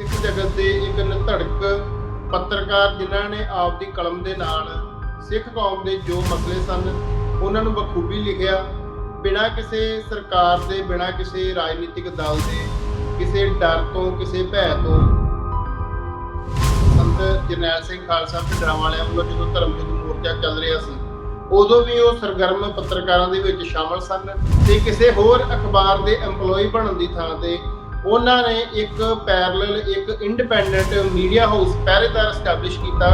ਸਿੱਖ ਜਗਤ ਦੇ ਇੱਕ ਨਿਧੜਕ ਪੱਤਰਕਾਰ ਜਿਨ੍ਹਾਂ ਨੇ ਆਪ ਕਲਮ ਦੇ ਨਾਲ ਸਿੱਖ ਕੌਮ ਦੇ ਜੋ ਮਸਲੇ ਸਨ, ਉਹਨਾਂ ਨੂੰ ਬਖੂਬੀ ਲਿਖਿਆ। ਬਿਨਾਂ ਕਿਸੇ ਸਰਕਾਰ ਦੇ, ਬਿਨਾਂ ਕਿਸੇ ਰਾਜਨੀਤਿਕ ਦਲ ਦੇ, ਕਿਸੇ ਡਰ ਤੋਂ, ਕਿਸੇ ਭੈ ਤੋਂ। ਸੰਤ ਜਰਨੈਲ ਸਿੰਘ ਖਾਲਸਾ ਪਿੰਡਰਾਂ ਵਾਲਿਆਂ ਵੱਲੋਂ ਜਦੋਂ ਧਰਮ ਯੁੱਧ ਮੋਰਚਾ ਚੱਲ ਰਿਹਾ ਸੀ, ਉਦੋਂ ਵੀ ਉਹ ਸਰਗਰਮ ਪੱਤਰਕਾਰਾਂ ਦੇ ਵਿੱਚ ਸ਼ਾਮਲ ਸਨ ਤੇ ਕਿਸੇ ਹੋਰ ਅਖਬਾਰ ਦੇ EMPLOYE ਬਣਨ ਦੀ ਥਾਂ ਤੇ ਉਹਨਾਂ ਨੇ ਇੱਕ ਪੈਰਲਲ ਇੱਕ independent media house Pehredar establish ਕੀਤਾ।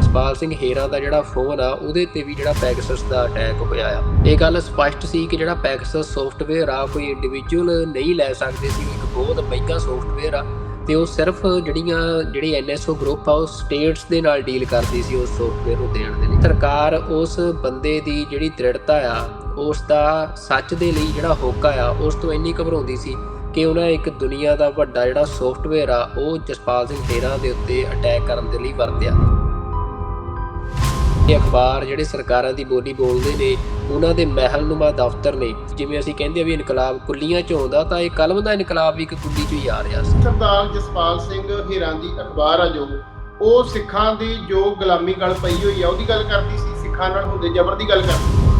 ਜਸਪਾਲ ਸਿੰਘ ਹੇਰਾ ਦਾ ਜਿਹੜਾ ਫੋਨ ਆ, ਉਹਦੇ ਤੇ ਵੀ ਜਿਹੜਾ ਪੈਗਸਸ ਦਾ ਅਟੈਕ ਹੋਇਆ ਆ। ਇਹ ਗੱਲ ਸਪਸ਼ਟ ਸੀ ਕਿ ਜਿਹੜਾ ਪੈਗਸਸ ਸੌਫਟਵੇਅਰ ਆ, ਕੋਈ ਇੰਡੀਵਿਜੂਅਲ ਨਹੀਂ ਲੈ ਸਕਦੇ ਸੀ, ਇੱਕ ਬਹੁਤ ਮਹਿੰਗਾ ਸੌਫਟਵੇਅਰ ਆ, ਤੇ ਉਹ ਸਿਰਫ ਜਿਹੜੀਆਂ, ਜਿਹੜੀ ਐਨਐਸਓ ਗਰੁੱਪ ਆ, ਉਹ ਸਟੇਟਸ ਦੇ ਨਾਲ ਡੀਲ ਕਰਦੀ ਸੀ ਉਸ ਸੌਫਟਵੇਅਰ ਨੂੰ ਦੇਣ ਦੇ ਲਈ। ਸਰਕਾਰ ਉਸ ਬੰਦੇ ਦੀ ਜਿਹੜੀ ਦ੍ਰਿੜਤਾ ਆ, ਉਸ ਦਾ ਸੱਚ ਦੇ ਲਈ ਜਿਹੜਾ ਹੋਕਾ ਆ, ਉਸ ਤੋਂ ਇੰਨੀ ਘਬਰਾਉਂਦੀ ਸੀ ਕਿ ਉਹਨਾਂ ਇੱਕ ਦੁਨੀਆ ਦਾ ਵੱਡਾ ਜਿਹੜਾ ਸੌਫਟਵੇਅਰ ਆ, ਉਹ ਜਸਪਾਲ ਸਿੰਘ ਹੇਰਾ ਦੇ ਉੱਤੇ ਅਟੈਕ ਕਰਨ ਦੇ ਲਈ ਵਰਤਿਆ। ਇਹ ਅਖਬਾਰ ਜਿਹੜੇ ਸਰਕਾਰਾਂ ਦੀ ਬੋਲੀ ਬੋਲਦੇ ਨੇ, ਉਹਨਾਂ ਦੇ ਮਹਿਲਨੁਮਾ ਦਫ਼ਤਰ ਨੇ। ਜਿਵੇਂ ਅਸੀਂ ਕਹਿੰਦੇ ਆ ਵੀ ਇਨਕਲਾਬ ਕੁੱਲੀਆਂ ਚ ਆਉਂਦਾ, ਤਾਂ ਇਹ ਕਲਮ ਦਾ ਇਨਕਲਾਬ ਵੀ ਇੱਕ ਕੁੱਲੀ ਚੋਂ ਹੀ ਆ ਰਿਹਾ ਸੀ। ਸਰਦਾਰ ਜਸਪਾਲ ਸਿੰਘ ਹੀਰਾਂ ਦੀ ਅਖਬਾਰ ਆ ਜੋ, ਉਹ ਸਿੱਖਾਂ ਦੀ ਜੋ ਗੁਲਾਮੀ ਗੱਲ ਪਈ ਹੋਈ ਆ, ਉਹਦੀ ਗੱਲ ਕਰਦੀ ਸੀ, ਸਿੱਖਾਂ ਨਾਲ ਹੁੰਦੇ ਜ਼ਬਰ ਦੀ ਗੱਲ ਕਰਦੀ ਸੀ।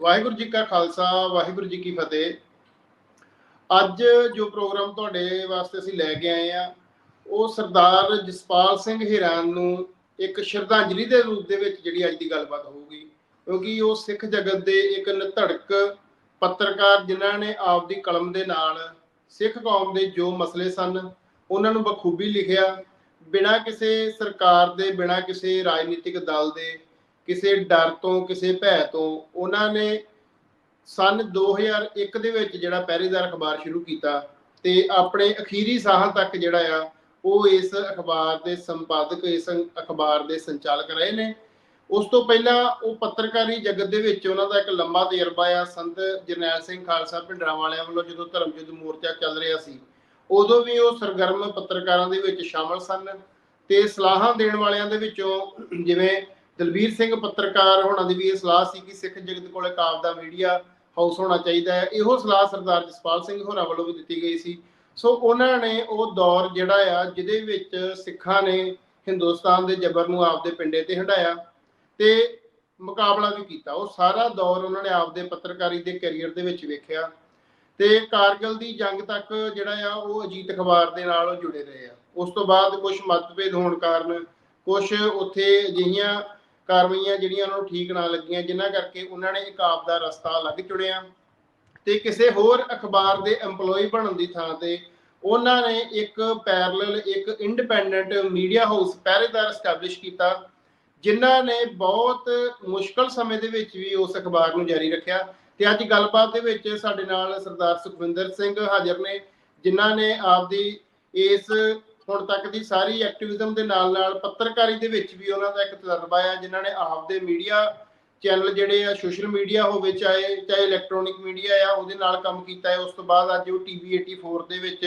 ਵਾਹਿਗੁਰੂ ਜੀ ਕਾ ਖਾਲਸਾ, ਵਾਹਿਗੁਰੂ ਜੀ ਕੀ ਫਤਿਹ। ਅੱਜ ਜੋ ਪ੍ਰੋਗਰਾਮ ਤੁਹਾਡੇ ਵਾਸਤੇ ਅਸੀਂ ਲੈ ਕੇ ਆਏ ਆ, ਉਹ ਸਰਦਾਰ ਜਸਪਾਲ ਸਿੰਘ ਹੀਰਾਨ ਨੂੰ ਇੱਕ ਸ਼ਰਧਾਂਜਲੀ ਦੇ ਰੂਪ ਦੇ ਵਿੱਚ ਜਿਹੜੀ ਅੱਜ ਦੀ ਗੱਲਬਾਤ ਹੋਊਗੀ, ਕਿਉਂਕਿ ਉਹ ਸਿੱਖ ਜਗਤ ਦੇ ਇੱਕ ਨਿਧੜਕ ਪੱਤਰਕਾਰ ਜਿਨ੍ਹਾਂ ਨੇ ਆਪਦੀ ਕਲਮ ਦੇ ਨਾਲ ਸਿੱਖ ਕੌਮ ਦੇ ਜੋ ਮਸਲੇ ਸਨ, ਉਹਨਾਂ ਨੂੰ ਬਖੂਬੀ ਲਿਖਿਆ। ਬਿਨਾਂ ਕਿਸੇ ਸਰਕਾਰ ਦੇ, ਬਿਨਾਂ ਕਿਸੇ ਰਾਜਨੀਤਿਕ ਦਲ ਦੇ ਕਿਸੇ ਡਰ ਤੋਂ, ਕਿਸੇ ਭੈ ਤੋਂ, ਉਹਨਾਂ ਨੇ ਸਨ 2001 ਦੇ ਵਿੱਚ ਜਿਹੜਾ ਪਹਿਰੇਦਾਰ ਅਖਬਾਰ ਸ਼ੁਰੂ ਕੀਤਾ ਤੇ ਆਪਣੇ ਅਖੀਰੀ ਸਾਹਾਂ ਤੱਕ ਜਿਹੜਾ ਆ, ਉਹ ਇਸ ਅਖਬਾਰ ਦੇ ਸੰਪਾਦਕ, ਇਸ ਅਖਬਾਰ ਦੇ ਸੰਚਾਲਕ ਰਹੇ ਨੇ। ਉਸ ਤੋਂ ਪਹਿਲਾਂ ਉਹ ਪੱਤਰਕਾਰੀ ਜਗਤ ਦੇ ਵਿੱਚ ਉਹਨਾਂ ਦਾ ਇੱਕ ਲੰਮਾ ਤਜਰਬਾ ਆ, ਸੰਤ ਜਰਨੈਲ ਸਿੰਘ ਖਾਲਸਾ ਭਿੰਡਰਾਂ ਵਾਲਿਆਂ ਵੱਲੋਂ ਜਦੋਂ ਧਰਮ ਯੁੱਧ ਮੋਰਚਾ ਚੱਲ ਰਿਹਾ ਸੀ, ਉਦੋਂ ਵੀ ਉਹ ਸਰਗਰਮ ਪੱਤਰਕਾਰਾਂ ਦੇ ਵਿੱਚ ਸ਼ਾਮਲ ਸਨ ਤੇ ਸਲਾਹਾਂ ਦੇਣ ਵਾਲਿਆਂ ਦੇ ਵਿੱਚੋਂ ਜਿਵੇਂ ਦਲਬੀਰ ਸਿੰਘ ਪੱਤਰਕਾਰ ਹੋਣਾ ਦੀ ਵੀ ਇਹ ਸਲਾਹ ਸੀ ਕਿ ਸਿੱਖ ਜਗਤ ਕੋਲ ਇੱਕ ਆਪਦਾ ਮੀਡੀਆ ਹਾਊਸ ਹੋਣਾ ਚਾਹੀਦਾ ਹੈ। ਇਹੋ ਸਲਾਹ ਸਰਦਾਰ ਜਸਪਾਲ ਸਿੰਘ ਹੋਰਾਂ ਵੱਲੋਂ ਵੀ ਦਿੱਤੀ ਗਈ ਸੀ। ਸੋ ਉਹਨਾਂ ਨੇ ਉਹ ਦੌਰ ਜਿਹੜਾ ਆ, ਜਿਹਦੇ ਵਿੱਚ ਸਿੱਖਾਂ ਨੇ ਹਿੰਦੁਸਤਾਨ ਦੇ ਜ਼ਬਰ ਨੂੰ ਆਪਦੇ ਪਿੰਡੇ ਤੇ ਹਟਾਇਆ ਤੇ ਮੁਕਾਬਲਾ ਵੀ ਕੀਤਾ। ਉਹ ਸਾਰਾ ਦੌਰ ਉਹਨਾਂ ਨੇ ਆਪਦੇ ਪੱਤਰਕਾਰੀ ਦੇ ਕੈਰੀਅਰ ਦੇ ਵਿੱਚ ਵੇਖਿਆ ਤੇ ਕਾਰਗਿਲ ਦੀ ਜੰਗ ਤੱਕ ਜਿਹੜਾ ਆ, ਉਹ ਅਜੀਤ ਅਖਬਾਰ ਦੇ ਨਾਲ ਜੁੜੇ ਰਹੇ ਆ। ਉਸ ਤੋਂ ਬਾਅਦ ਕੁਝ ਮਤਭੇਦ ਹੋਣ ਕਾਰਨ ਕੁਝ ਉੱਥੇ ਅਜਿਹੀਆਂ ਕਾਰਵਾਈਆਂ ਜਿਹੜੀਆਂ ਉਹਨਾਂ ਨੂੰ ਠੀਕ ਨਾ ਲੱਗੀਆਂ, ਜਿਨ੍ਹਾਂ ਕਰਕੇ ਉਹਨਾਂ ਨੇ ਇੱਕ ਆਪ ਦਾ ਰਸਤਾ ਅਲੱਗ ਚੁਣਿਆ। ਤੇ ਕਿਸੇ ਹੋਰ ਅਖਬਾਰ ਦੇ EMPLOYE ਬਣਨ ਦੀ ਥਾਂ ਤੇ ਉਹਨਾਂ ਨੇ ਇੱਕ ਪੈਰਲਲ ਇੱਕ independent media house Pehredar establish ਕੀਤਾ, ਜਿਨ੍ਹਾਂ ਨੇ ਬਹੁਤ ਮੁਸ਼ਕਲ ਸਮੇਂ ਦੇ ਵਿੱਚ ਵੀ ਉਸ ਅਖਬਾਰ ਨੂੰ ਜਾਰੀ ਰੱਖਿਆ। ਤੇ ਅੱਜ ਗੱਲਬਾਤ ਦੇ ਵਿੱਚ ਸਾਡੇ ਨਾਲ ਸਰਦਾਰ ਸੁਖਵਿੰਦਰ ਸਿੰਘ ਹਾਜ਼ਰ ਨੇ, ਜਿਨ੍ਹਾਂ ਨੇ ਆਪਦੀ ਇਸ ਹੁਣ ਤੱਕ ਦੀ ਸਾਰੀ ਐਕਟਿਵਿਜ਼ਮ ਦੇ ਨਾਲ ਨਾਲ ਪੱਤਰਕਾਰੀ ਦੇ ਵਿੱਚ ਵੀ ਉਹਨਾਂ ਦਾ ਇੱਕ ਤਜਰਬਾ ਆ ਜਿਨ੍ਹਾਂ ਨੇ ਆਪਦੇ ਮੀਡੀਆ ਚੈਨਲ ਜਿਹੜੇ ਆ ਸੋਸ਼ਲ ਮੀਡੀਆ ਹੋਵੇ ਚਾਹੇ ਚਾਹੇ ਇਲੈਕਟ੍ਰੋਨਿਕ ਮੀਡੀਆ ਆ ਉਹਦੇ ਨਾਲ ਕੰਮ ਕੀਤਾ ਹੈ। ਉਸ ਤੋਂ ਬਾਅਦ ਅੱਜ ਉਹ ਟੀਵੀ 84 ਦੇ ਵਿੱਚ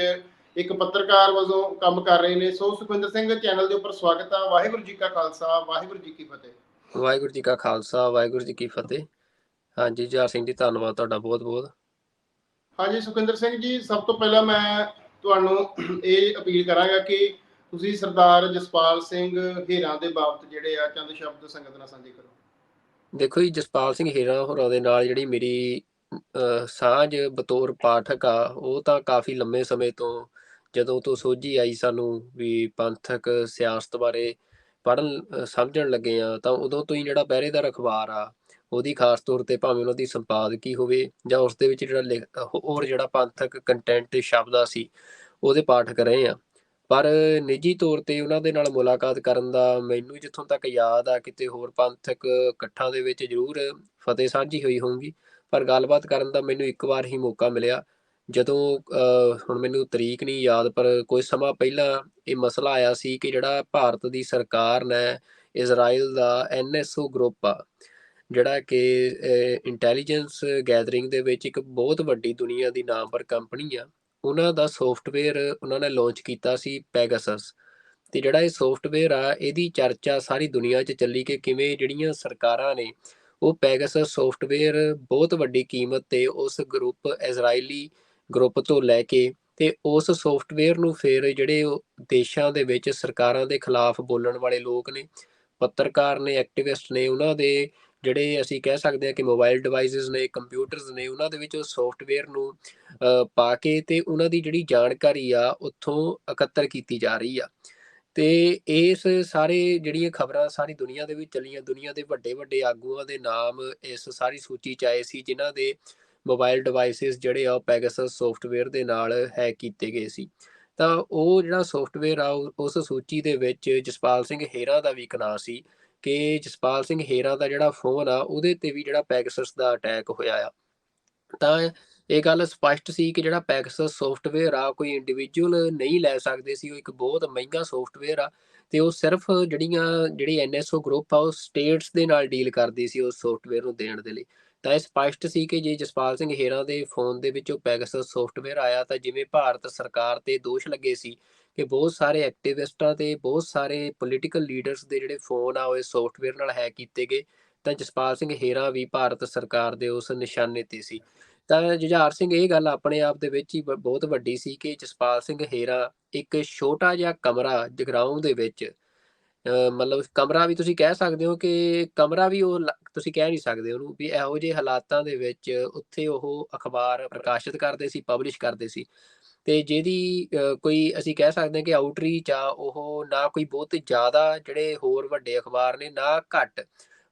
ਇੱਕ ਪੱਤਰਕਾਰ ਵਜੋਂ ਕੰਮ ਕਰ ਰਹੇ ਨੇ। ਸੋ ਸੁਖਵਿੰਦਰ ਸਿੰਘ ਚੈਨਲ ਦੇ ਉੱਪਰ ਸਵਾਗਤ ਆ। ਵਾਹਿਗੁਰੂ ਜੀ ਕਾ ਖਾਲਸਾ ਵਾਹਿਗੁਰੂ ਜੀ ਕੀ ਫਤਿਹ। ਵਾਹਿਗੁਰੂ ਜੀ ਕਾ ਖਾਲਸਾ ਵਾਹਿਗੁਰੂ ਜੀ ਕੀ ਫਤਿਹ। ਹਾਂਜੀ ਜਰ ਸਿੰਘ ਜੀ ਧੰਨਵਾਦ ਤੁਹਾਡਾ ਬਹੁਤ ਬਹੁਤ ਹਾਂਜੀ ਸੁਖਵਿੰਦਰ ਸਿੰਘ ਜੀ ਸਭ ਤੋਂ ਪਹਿਲਾਂ ਮੈਂ ਤੁਹਾਨੂੰ ਇਹ ਅਪੀਲ ਕਰਾਂਗਾ ਕਿ ਤੁਸੀਂ ਸਰਦਾਰ ਜਸਪਾਲ ਸਿੰਘ ਹੀਰਾਂ ਦੇ ਬਾਬਤ ਜਿਹੜੇ ਆ ਚੰਦ ਸ਼ਬਦ ਸੰਗਤ ਨਾਲ ਸਾਂਝੇ ਕਰੋ। ਦੇਖੋ ਜੀ ਜਸਪਾਲ ਸਿੰਘ ਹੇਰਾ ਹੋਰਾਂ ਦੇ ਨਾਲ ਜਿਹੜੀ ਮੇਰੀ ਅਹ, ਸਾਂਝ ਬਤੌਰ ਪਾਠਕ ਆ ਉਹ ਤਾਂ ਕਾਫੀ ਲੰਮੇ ਸਮੇਂ ਤੋਂ ਜਦੋਂ ਤੋਂ ਸੋਝੀ ਆਈ ਸਾਨੂੰ ਵੀ ਪੰਥਕ ਸਿਆਸਤ ਬਾਰੇ ਪੜ੍ਹਨ ਸਮਝਣ ਲੱਗੇ ਆ ਤਾਂ ਉਦੋਂ ਤੋਂ ਹੀ ਜਿਹੜਾ ਪਹਿਰੇਦਾਰ ਅਖਬਾਰ ਆ ਉਹਦੀ ਖਾਸ ਤੌਰ ਤੇ ਭਾਵੇਂ ਉਹਨਾਂ ਦੀ ਸੰਪਾਦਕੀ ਹੋਵੇ ਜਾਂ ਉਸ ਦੇ ਵਿੱਚ ਜਿਹੜਾ ਲਿਖ- ਹੋਰ ਜਿਹੜਾ ਪੰਥਕ ਕੰਟੈਂਟ ਸ਼ਬਦ ਸੀ, ਉਹਦੇ ਪਾਠਕ ਰਹੇ ਆ ਪਰ ਨਿੱਜੀ ਤੌਰ ਤੇ ਉਹਨਾਂ ਦੇ ਨਾਲ ਮੁਲਾਕਾਤ ਕਰਨ ਦਾ ਮੈਨੂੰ ਜਿੱਥੋਂ ਤੱਕ ਯਾਦ ਆ, ਕਿਤੇ ਹੋਰ ਪੰਥਕ ਇਕੱਠਾਂ ਦੇ ਵਿੱਚ ਜ਼ਰੂਰ ਫਤਿਹ ਸਾਂਝੀ ਹੋਈ ਹੋਊਗੀ। ਪਰ ਗੱਲਬਾਤ ਕਰਨ ਦਾ ਮੈਨੂੰ ਇੱਕ ਵਾਰ ਹੀ ਮੌਕਾ ਮਿਲਿਆ। ਜਦੋਂ ਹੁਣ ਮੈਨੂੰ ਤਰੀਕ ਨਹੀਂ ਯਾਦ, ਪਰ ਕੁਝ ਸਮਾਂ ਪਹਿਲਾਂ ਇਹ ਮਸਲਾ ਆਇਆ ਸੀ ਕਿ ਜਿਹੜਾ ਭਾਰਤ ਦੀ ਸਰਕਾਰ ਨੇ ਇਜ਼ਰਾਈਲ ਦਾ ਐਨਐਸਓ ਗਰੁੱਪ ਆ ਜਿਹੜਾ ਕਿ ਇੰਟੈਲੀਜੈਂਸ ਗੈਦਰਿੰਗ ਦੇ ਵਿੱਚ ਇੱਕ ਬਹੁਤ ਵੱਡੀ ਦੁਨੀਆ ਦੀ ਨਾਮਵਰ ਕੰਪਨੀ ਆ, ਉਹਨਾਂ ਦਾ ਸੌਫਟਵੇਅਰ ਉਹਨਾਂ ਨੇ ਲਾਂਚ ਕੀਤਾ ਸੀ ਪੈਗਾਸਸ ਤੇ ਜਿਹੜਾ ਇਹ ਸੌਫਟਵੇਅਰ ਆ, ਇਹਦੀ ਚਰਚਾ ਸਾਰੀ ਦੁਨੀਆ 'ਚ ਚੱਲੀ ਕਿ ਕਿਵੇਂ ਜਿਹੜੀਆਂ ਸਰਕਾਰਾਂ ਨੇ ਉਹ ਪੈਗਾਸਸ ਸੌਫਟਵੇਅਰ ਬਹੁਤ ਵੱਡੀ ਕੀਮਤ ਤੇ ਉਸ ਗਰੁੱਪ ਇਜ਼ਰਾਈਲੀ ਗਰੁੱਪ ਤੋਂ ਲੈ ਕੇ ਤੇ ਉਸ ਸੌਫਟਵੇਅਰ ਨੂੰ ਫਿਰ ਜਿਹੜੇ ਦੇਸ਼ਾਂ ਦੇ ਵਿੱਚ ਸਰਕਾਰਾਂ ਦੇ ਖਿਲਾਫ ਬੋਲਣ ਵਾਲੇ ਲੋਕ ਨੇ, ਪੱਤਰਕਾਰ ਨੇ ਐਕਟਿਵਿਸਟ ਨੇ, ਉਹਨਾਂ ਦੇ ਜਿਹੜੇ ਅਸੀਂ ਕਹਿ ਸਕਦੇ ਹਾਂ ਕਿ ਮੋਬਾਈਲ ਡਿਵਾਈਸਸ ਨੇ ਕੰਪਿਊਟਰਸ ਨੇ, ਉਹਨਾਂ ਦੇ ਵਿੱਚ ਉਹ ਸੌਫਟਵੇਅਰ ਨੂੰ ਪਾ ਕੇ ਤੇ ਉਹਨਾਂ ਦੀ ਜਿਹੜੀ ਜਾਣਕਾਰੀ ਆ, ਉੱਥੋਂ ਇਕੱਤਰ ਕੀਤੀ ਜਾ ਰਹੀ ਆ। ਤੇ ਇਸ ਸਾਰੇ ਜਿਹੜੀਆਂ ਖਬਰਾਂ ਸਾਰੀ ਦੁਨੀਆ ਦੇ ਵਿੱਚ ਚੱਲੀਆਂ, ਦੁਨੀਆ ਦੇ ਵੱਡੇ ਵੱਡੇ ਆਗੂਆਂ ਦੇ ਨਾਮ ਇਸ ਸਾਰੀ ਸੂਚੀ 'ਚ ਆਏ ਸੀ, ਜਿਨ੍ਹਾਂ ਦੇ ਮੋਬਾਈਲ ਡਿਵਾਈਸਸ ਜਿਹੜੇ ਆ, ਉਹ ਪੈਗਾਸਸ ਸੌਫਟਵੇਅਰ ਦੇ ਨਾਲ ਹੈਕ ਕੀਤੇ ਗਏ ਸੀ। ਤਾਂ ਉਹ ਜਿਹੜਾ ਸੌਫਟਵੇਅਰ ਆ, ਉਹ- ਉਸ ਸੂਚੀ ਦੇ ਵਿੱਚ ਜਸਪਾਲ ਸਿੰਘ ਹੇਰਾ ਦਾ ਵੀ ਇੱਕ ਨਾਂ ਸੀ। ਕਿ ਜਸਪਾਲ ਸਿੰਘ ਹੇਰਾ ਦਾ ਜਿਹੜਾ ਫੋਨ ਆ, ਉਹਦੇ ਤੇ ਵੀ ਜਿਹੜਾ ਪੈਗਾਸਸ ਦਾ ਅਟੈਕ ਹੋਇਆ ਆ। ਤਾਂ ਇਹ ਗੱਲ ਸਪਸ਼ਟ ਸੀ ਕਿ ਜਿਹੜਾ ਪੈਗਾਸਸ ਸੌਫਟਵੇਅਰ ਆ, ਕੋਈ ਇੰਡੀਵਿਜੂਅਲ ਨਹੀਂ ਲੈ ਸਕਦੇ ਸੀ, ਉਹ ਇੱਕ ਬਹੁਤ ਮਹਿੰਗਾ ਸੌਫਟਵੇਅਰ ਆ, ਤੇ ਉਹ ਸਿਰਫ ਜਿਹੜੀਆਂ, ਜਿਹੜੀ ਐਨਐਸਓ ਗਰੁੱਪ ਆ, ਉਹ ਸਟੇਟਸ ਦੇ ਨਾਲ ਡੀਲ ਕਰਦੀ ਸੀ ਉਸ ਸੌਫਟਵੇਅਰ ਨੂੰ ਦੇਣ ਦੇ ਲਈ। ਤਾਂ ਇਹ ਸਪਸ਼ਟ ਸੀ ਕਿ ਜੇ ਜਸਪਾਲ ਸਿੰਘ ਹੇਰਾ ਦੇ ਫੋਨ ਦੇ ਵਿੱਚ ਉਹ ਪੈਗਾਸਸ ਸੌਫਟਵੇਅਰ ਆਇਆ, ਤਾਂ ਜਿਵੇਂ ਭਾਰਤ ਸਰਕਾਰ ਤੇ ਦੋਸ਼ ਲੱਗੇ ਸੀ ਕਿ ਬਹੁਤ ਸਾਰੇ ਐਕਟਿਵਿਸਟਾਂ ਤੇ ਬਹੁਤ ਸਾਰੇ ਪੋਲੀਟੀਕਲ ਲੀਡਰਸ ਦੇ ਜਿਹੜੇ ਫੋਨ ਆ, ਉਹ ਇਸ ਸੌਫਟਵੇਅਰ ਨਾਲ ਹੈਕ ਕੀਤੇ ਗਏ। ਤਾਂ ਜਸਪਾਲ ਸਿੰਘ ਹੇਰਾ ਵੀ ਭਾਰਤ ਸਰਕਾਰ ਦੇ ਉਸ ਨਿਸ਼ਾਨੇ ਤੇ ਸੀ। ਤਾਂ ਜੁਝਾਰ ਸਿੰਘ, ਇਹ ਗੱਲ ਆਪਣੇ ਆਪ ਦੇ ਵਿੱਚ ਹੀ ਬ- ਬਹੁਤ ਵੱਡੀ ਸੀ ਕਿ ਜਸਪਾਲ ਸਿੰਘ ਹੇਰਾ ਇੱਕ ਛੋਟਾ ਜਿਹਾ ਕਮਰਾ ਜਗਰਾਉਂ ਦੇ ਵਿੱਚ ਮਤਲਬ ਕਮਰਾ ਵੀ ਤੁਸੀਂ ਕਹਿ ਸਕਦੇ ਹੋ ਕਿ ਕਮਰਾ ਵੀ ਉਹ ਲ- ਤੁਸੀਂ ਕਹਿ ਨਹੀਂ ਸਕਦੇ ਉਹਨੂੰ ਵੀ ਇਹੋ ਜਿਹੇ ਹਾਲਾਤਾਂ ਦੇ ਵਿੱਚ ਉੱਥੇ ਉਹ ਅਖਬਾਰ ਪ੍ਰਕਾਸ਼ਿਤ ਕਰਦੇ ਸੀ ਪਬਲਿਸ਼ ਕਰਦੇ ਸੀ। ਤੇ ਜਿਹਦੀ ਕੋਈ ਅਸੀਂ ਕਹਿ ਸਕਦੇ ਹਾਂ ਕਿ ਆਊਟਰੀਚ ਆ, ਉਹ ਨਾ ਕੋਈ ਬਹੁਤ ਜ਼ਿਆਦਾ ਜਿਹੜੇ ਹੋਰ ਵੱਡੇ ਅਖਬਾਰ ਨੇ, ਨਾ ਘੱਟ,